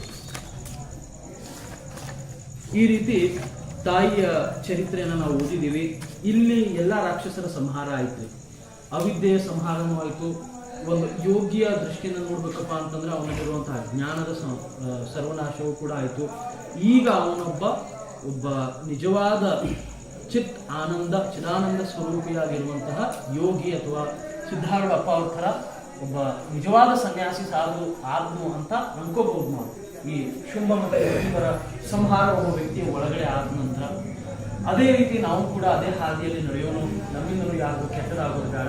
ಈ ರೀತಿ ತಾಯಿಯ ಚರಿತ್ರೆಯನ್ನು ನಾವು ಓದಿದ್ದೀವಿ. ಇಲ್ಲಿ ಎಲ್ಲ ರಾಕ್ಷಸರ ಸಂಹಾರ ಆಯ್ತು. ಅವಿದ್ಯೆಯ ಸಂಹಾರನೂ ಆಯಿತು ಒಂದು ಯೋಗ್ಯ ದೃಷ್ಟಿಯಿಂದ ನೋಡ್ಬೇಕಪ್ಪ ಅಂತಂದ್ರೆ ಅವನಿಗಿರುವಂತಹ ಜ್ಞಾನದ ಸರ್ವನಾಶವೂ ಕೂಡ ಆಯಿತು. ಈಗ ಅವನೊಬ್ಬ, ಒಬ್ಬ ನಿಜವಾದ ಚಿತ್ ಆನಂದ, ಚಿದಾನಂದ ಸ್ವರೂಪಿಯಾಗಿರುವಂತಹ ಯೋಗಿ ಅಥವಾ ಸಿದ್ಧಾರೂಢಪ್ಪ ಅವ್ರ ಥರ ಒಬ್ಬ ನಿಜವಾದ ಸನ್ಯಾಸಿ ಸಾಧು ಆದ್ನು ಅಂತ ಅನ್ಕೋಬಹುದು ನಾವು. ಈ ಶುಂಭ ಮತ್ತು ಸಂಹಾರ ಒಬ್ಬ ವ್ಯಕ್ತಿಯ ಒಳಗಡೆ ಆದ ನಂತರ ಅದೇ ರೀತಿ ನಾವು ಕೂಡ ಅದೇ ಹಾದಿಯಲ್ಲಿ ನಡೆಯೋಣ ನಮ್ಮಿಂದಲೂ ಯಾರು ಕೆಟ್ಟದಾಗೋದು ಬೇಡ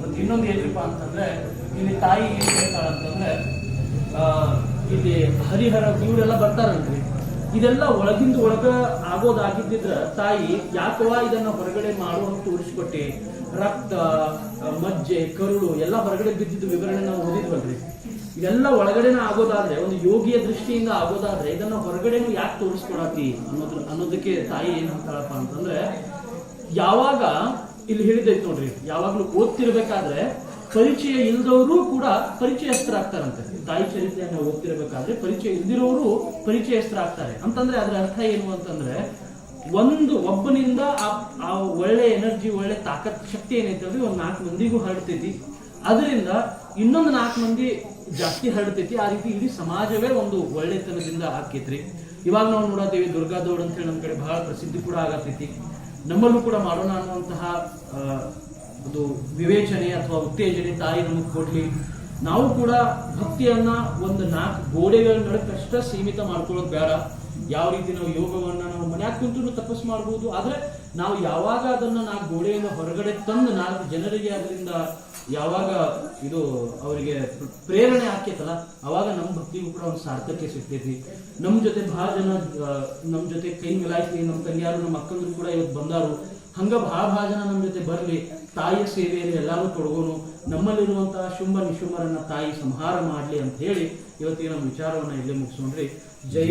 ಮತ್ತು ಇನ್ನೊಂದು ಏನಪ್ಪ ಅಂತಂದ್ರೆ, ಇಲ್ಲಿ ತಾಯಿ ಏನು ಹೇಳ್ತಾಳೆ ಅಂತಂದ್ರೆ ಇಲ್ಲಿ ಹರಿಹರ, ಇವರೆಲ್ಲ ಬರ್ತಾರಲ್ರಿ ಇದೆಲ್ಲ ಒಳಗಿಂದ ಒಳಗ ಆಗೋದಾಗಿದ್ದಿದ್ರ ತಾಯಿ ಯಾಕವಾ ಇದನ್ನ ಹೊರಗಡೆ ಮಾಡುವಂತ ತೋರಿಸ್ಕೊಟ್ಟೆ? ರಕ್ತ ಮಜ್ಜೆ, ಕರುಳು ಎಲ್ಲ ಹೊರಗಡೆ ಬಿದ್ದಿದ್ದು ವಿವರಣೆ ನಾವು ಓದಿದ್ವಲ್ರಿ. ಇದೆಲ್ಲ ಒಳಗಡೆನ ಆಗೋದಾದ್ರೆ, ಒಂದು ಯೋಗಿಯ ದೃಷ್ಟಿಯಿಂದ ಆಗೋದಾದ್ರೆ, ಇದನ್ನ ಹೊರಗಡೆನು ಯಾಕೆ ತೋರಿಸ್ಕೊಡತಿ ಅನ್ನೋದ್ರ, ಅನ್ನೋದಕ್ಕೆ ತಾಯಿ ಏನ್ ಹೇಳ್ತಾಳಪ್ಪ ಅಂತಂದ್ರೆ, ಯಾವಾಗ ಇಲ್ಲಿ ಹೇಳಿದೈತ್ ನೋಡ್ರಿ, ಯಾವಾಗ್ಲೂ ಓದ್ತಿರ್ಬೇಕಾದ್ರೆ ಪರಿಚಯ ಇಲ್ದವರು ಕೂಡ ಪರಿಚಯಸ್ಥರಾಗ್ತಾರಂತೆ. ತಾಯಿ ಚರಿತ್ರೆಯನ್ನು ಓದ್ತಿರ್ಬೇಕಾದ್ರೆ ಪರಿಚಯ ಇಲ್ದಿರೋರು ಪರಿಚಯಸ್ಥರಾಗ್ತಾರೆ. ಅಂತಂದ್ರೆ ಅದ್ರ ಅರ್ಥ ಏನು ಅಂತಂದ್ರೆ, ಒಂದು ಒಬ್ಬನಿಂದ ಆ- ಆ ಒಳ್ಳೆ ಎನರ್ಜಿ, ಒಳ್ಳೆ ತಾಕತ್, ಶಕ್ತಿ ಏನೈತೆ ಅಂದ್ರೆ ಒಂದ್ ನಾಲ್ಕು ಮಂದಿಗೂ ಹರಡ್ತೈತಿ. ಅದರಿಂದ ಇನ್ನೊಂದು ನಾಲ್ಕು ಮಂದಿ ಜಾಸ್ತಿ ಹರಡ್ತೈತಿ. ಆ ರೀತಿ ಇಡೀ ಸಮಾಜವೇ ಒಂದು ಒಳ್ಳೆತನದಿಂದ ಹಾಕೈತ್ರಿ. ಇವಾಗ ನಾವು ನೋಡತ್ತೀವಿ ದುರ್ಗಾ ದೌಡ್ ಅಂತ ಹೇಳಿ ನಮ್ಮ ಕಡೆ ಬಹಳ ಪ್ರಸಿದ್ಧಿ ಕೂಡ ಆಗತೈತಿ. ನಮ್ಮಲ್ಲೂ ಕೂಡ ಮಾಡೋಣ ಅನ್ನುವಂತಹ ಒಂದು ವಿವೇಚನೆ ಅಥವಾ ಉತ್ತೇಜನೆ ತಾಯಿ ನಮಗೆ ಕೊಡ್ಲಿ. ನಾವು ಕೂಡ ಭಕ್ತಿಯನ್ನ ಒಂದು ನಾಲ್ಕು ಗೋಡೆಗಳ ಕಷ್ಟ ಸೀಮಿತ ಮಾಡ್ಕೊಳ್ಳೋದು ಬೇಡ. ಯಾವ ರೀತಿ ನಾವು ಯೋಗವನ್ನ ನಾವು ಮನ್ಯಾಗ ಕುಂತು ತಪಸ್ ಮಾಡಬಹುದು ಆದ್ರೆ ನಾವು ಯಾವಾಗ ಅದನ್ನ ನಾಲ್ಕು ಗೋಡೆಯಿಂದ ಹೊರಗಡೆ ತಂದು ನಾಲ್ಕು ಜನರಿಗೆ ಅದರಿಂದ ಯಾವಾಗ ಇದು ಅವರಿಗೆ ಪ್ರೇರಣೆ ಆಕೇತಲ್ಲ ಅವಾಗ ನಮ್ಮ ಭಕ್ತಿಗೂ ಕೂಡ ಒಂದು ಸಾರ್ಥಕ್ಯ ಸಿಗ್ತೈತಿ. ನಮ್ಮ ಜೊತೆ ಭಾಳ ಜನ ನಮ್ಮ ಜೊತೆ ಕೈ ಮಿಲಾಯಿಸಿ ನಮ್ಮ ತಂಗಿಯಾರು ನಮ್ಮ ಅಕ್ಕಂದ್ರು ಕೂಡ ಇವತ್ತು ಬಂದಾರು. ಹಂಗ ಭಾಳ ಭಾಳ ಜನ ನಮ್ಮ ಜೊತೆ ಬರಲಿ ತಾಯಿಯ ಸೇವೆಯಲ್ಲಿ ಎಲ್ಲರೂ ತೊಡಗೋನು ನಮ್ಮಲ್ಲಿರುವಂತಹ ಶುಂಭ ನಿಶುಂಭರನ್ನ ತಾಯಿ ಸಂಹಾರ ಮಾಡಲಿ ಅಂತ ಹೇಳಿ ಇವತ್ತಿಗೆ ನಮ್ಮ ವಿಚಾರವನ್ನ ಇಲ್ಲೇ ಮುಗಿಸೋಣ್ರಿ ಜೈ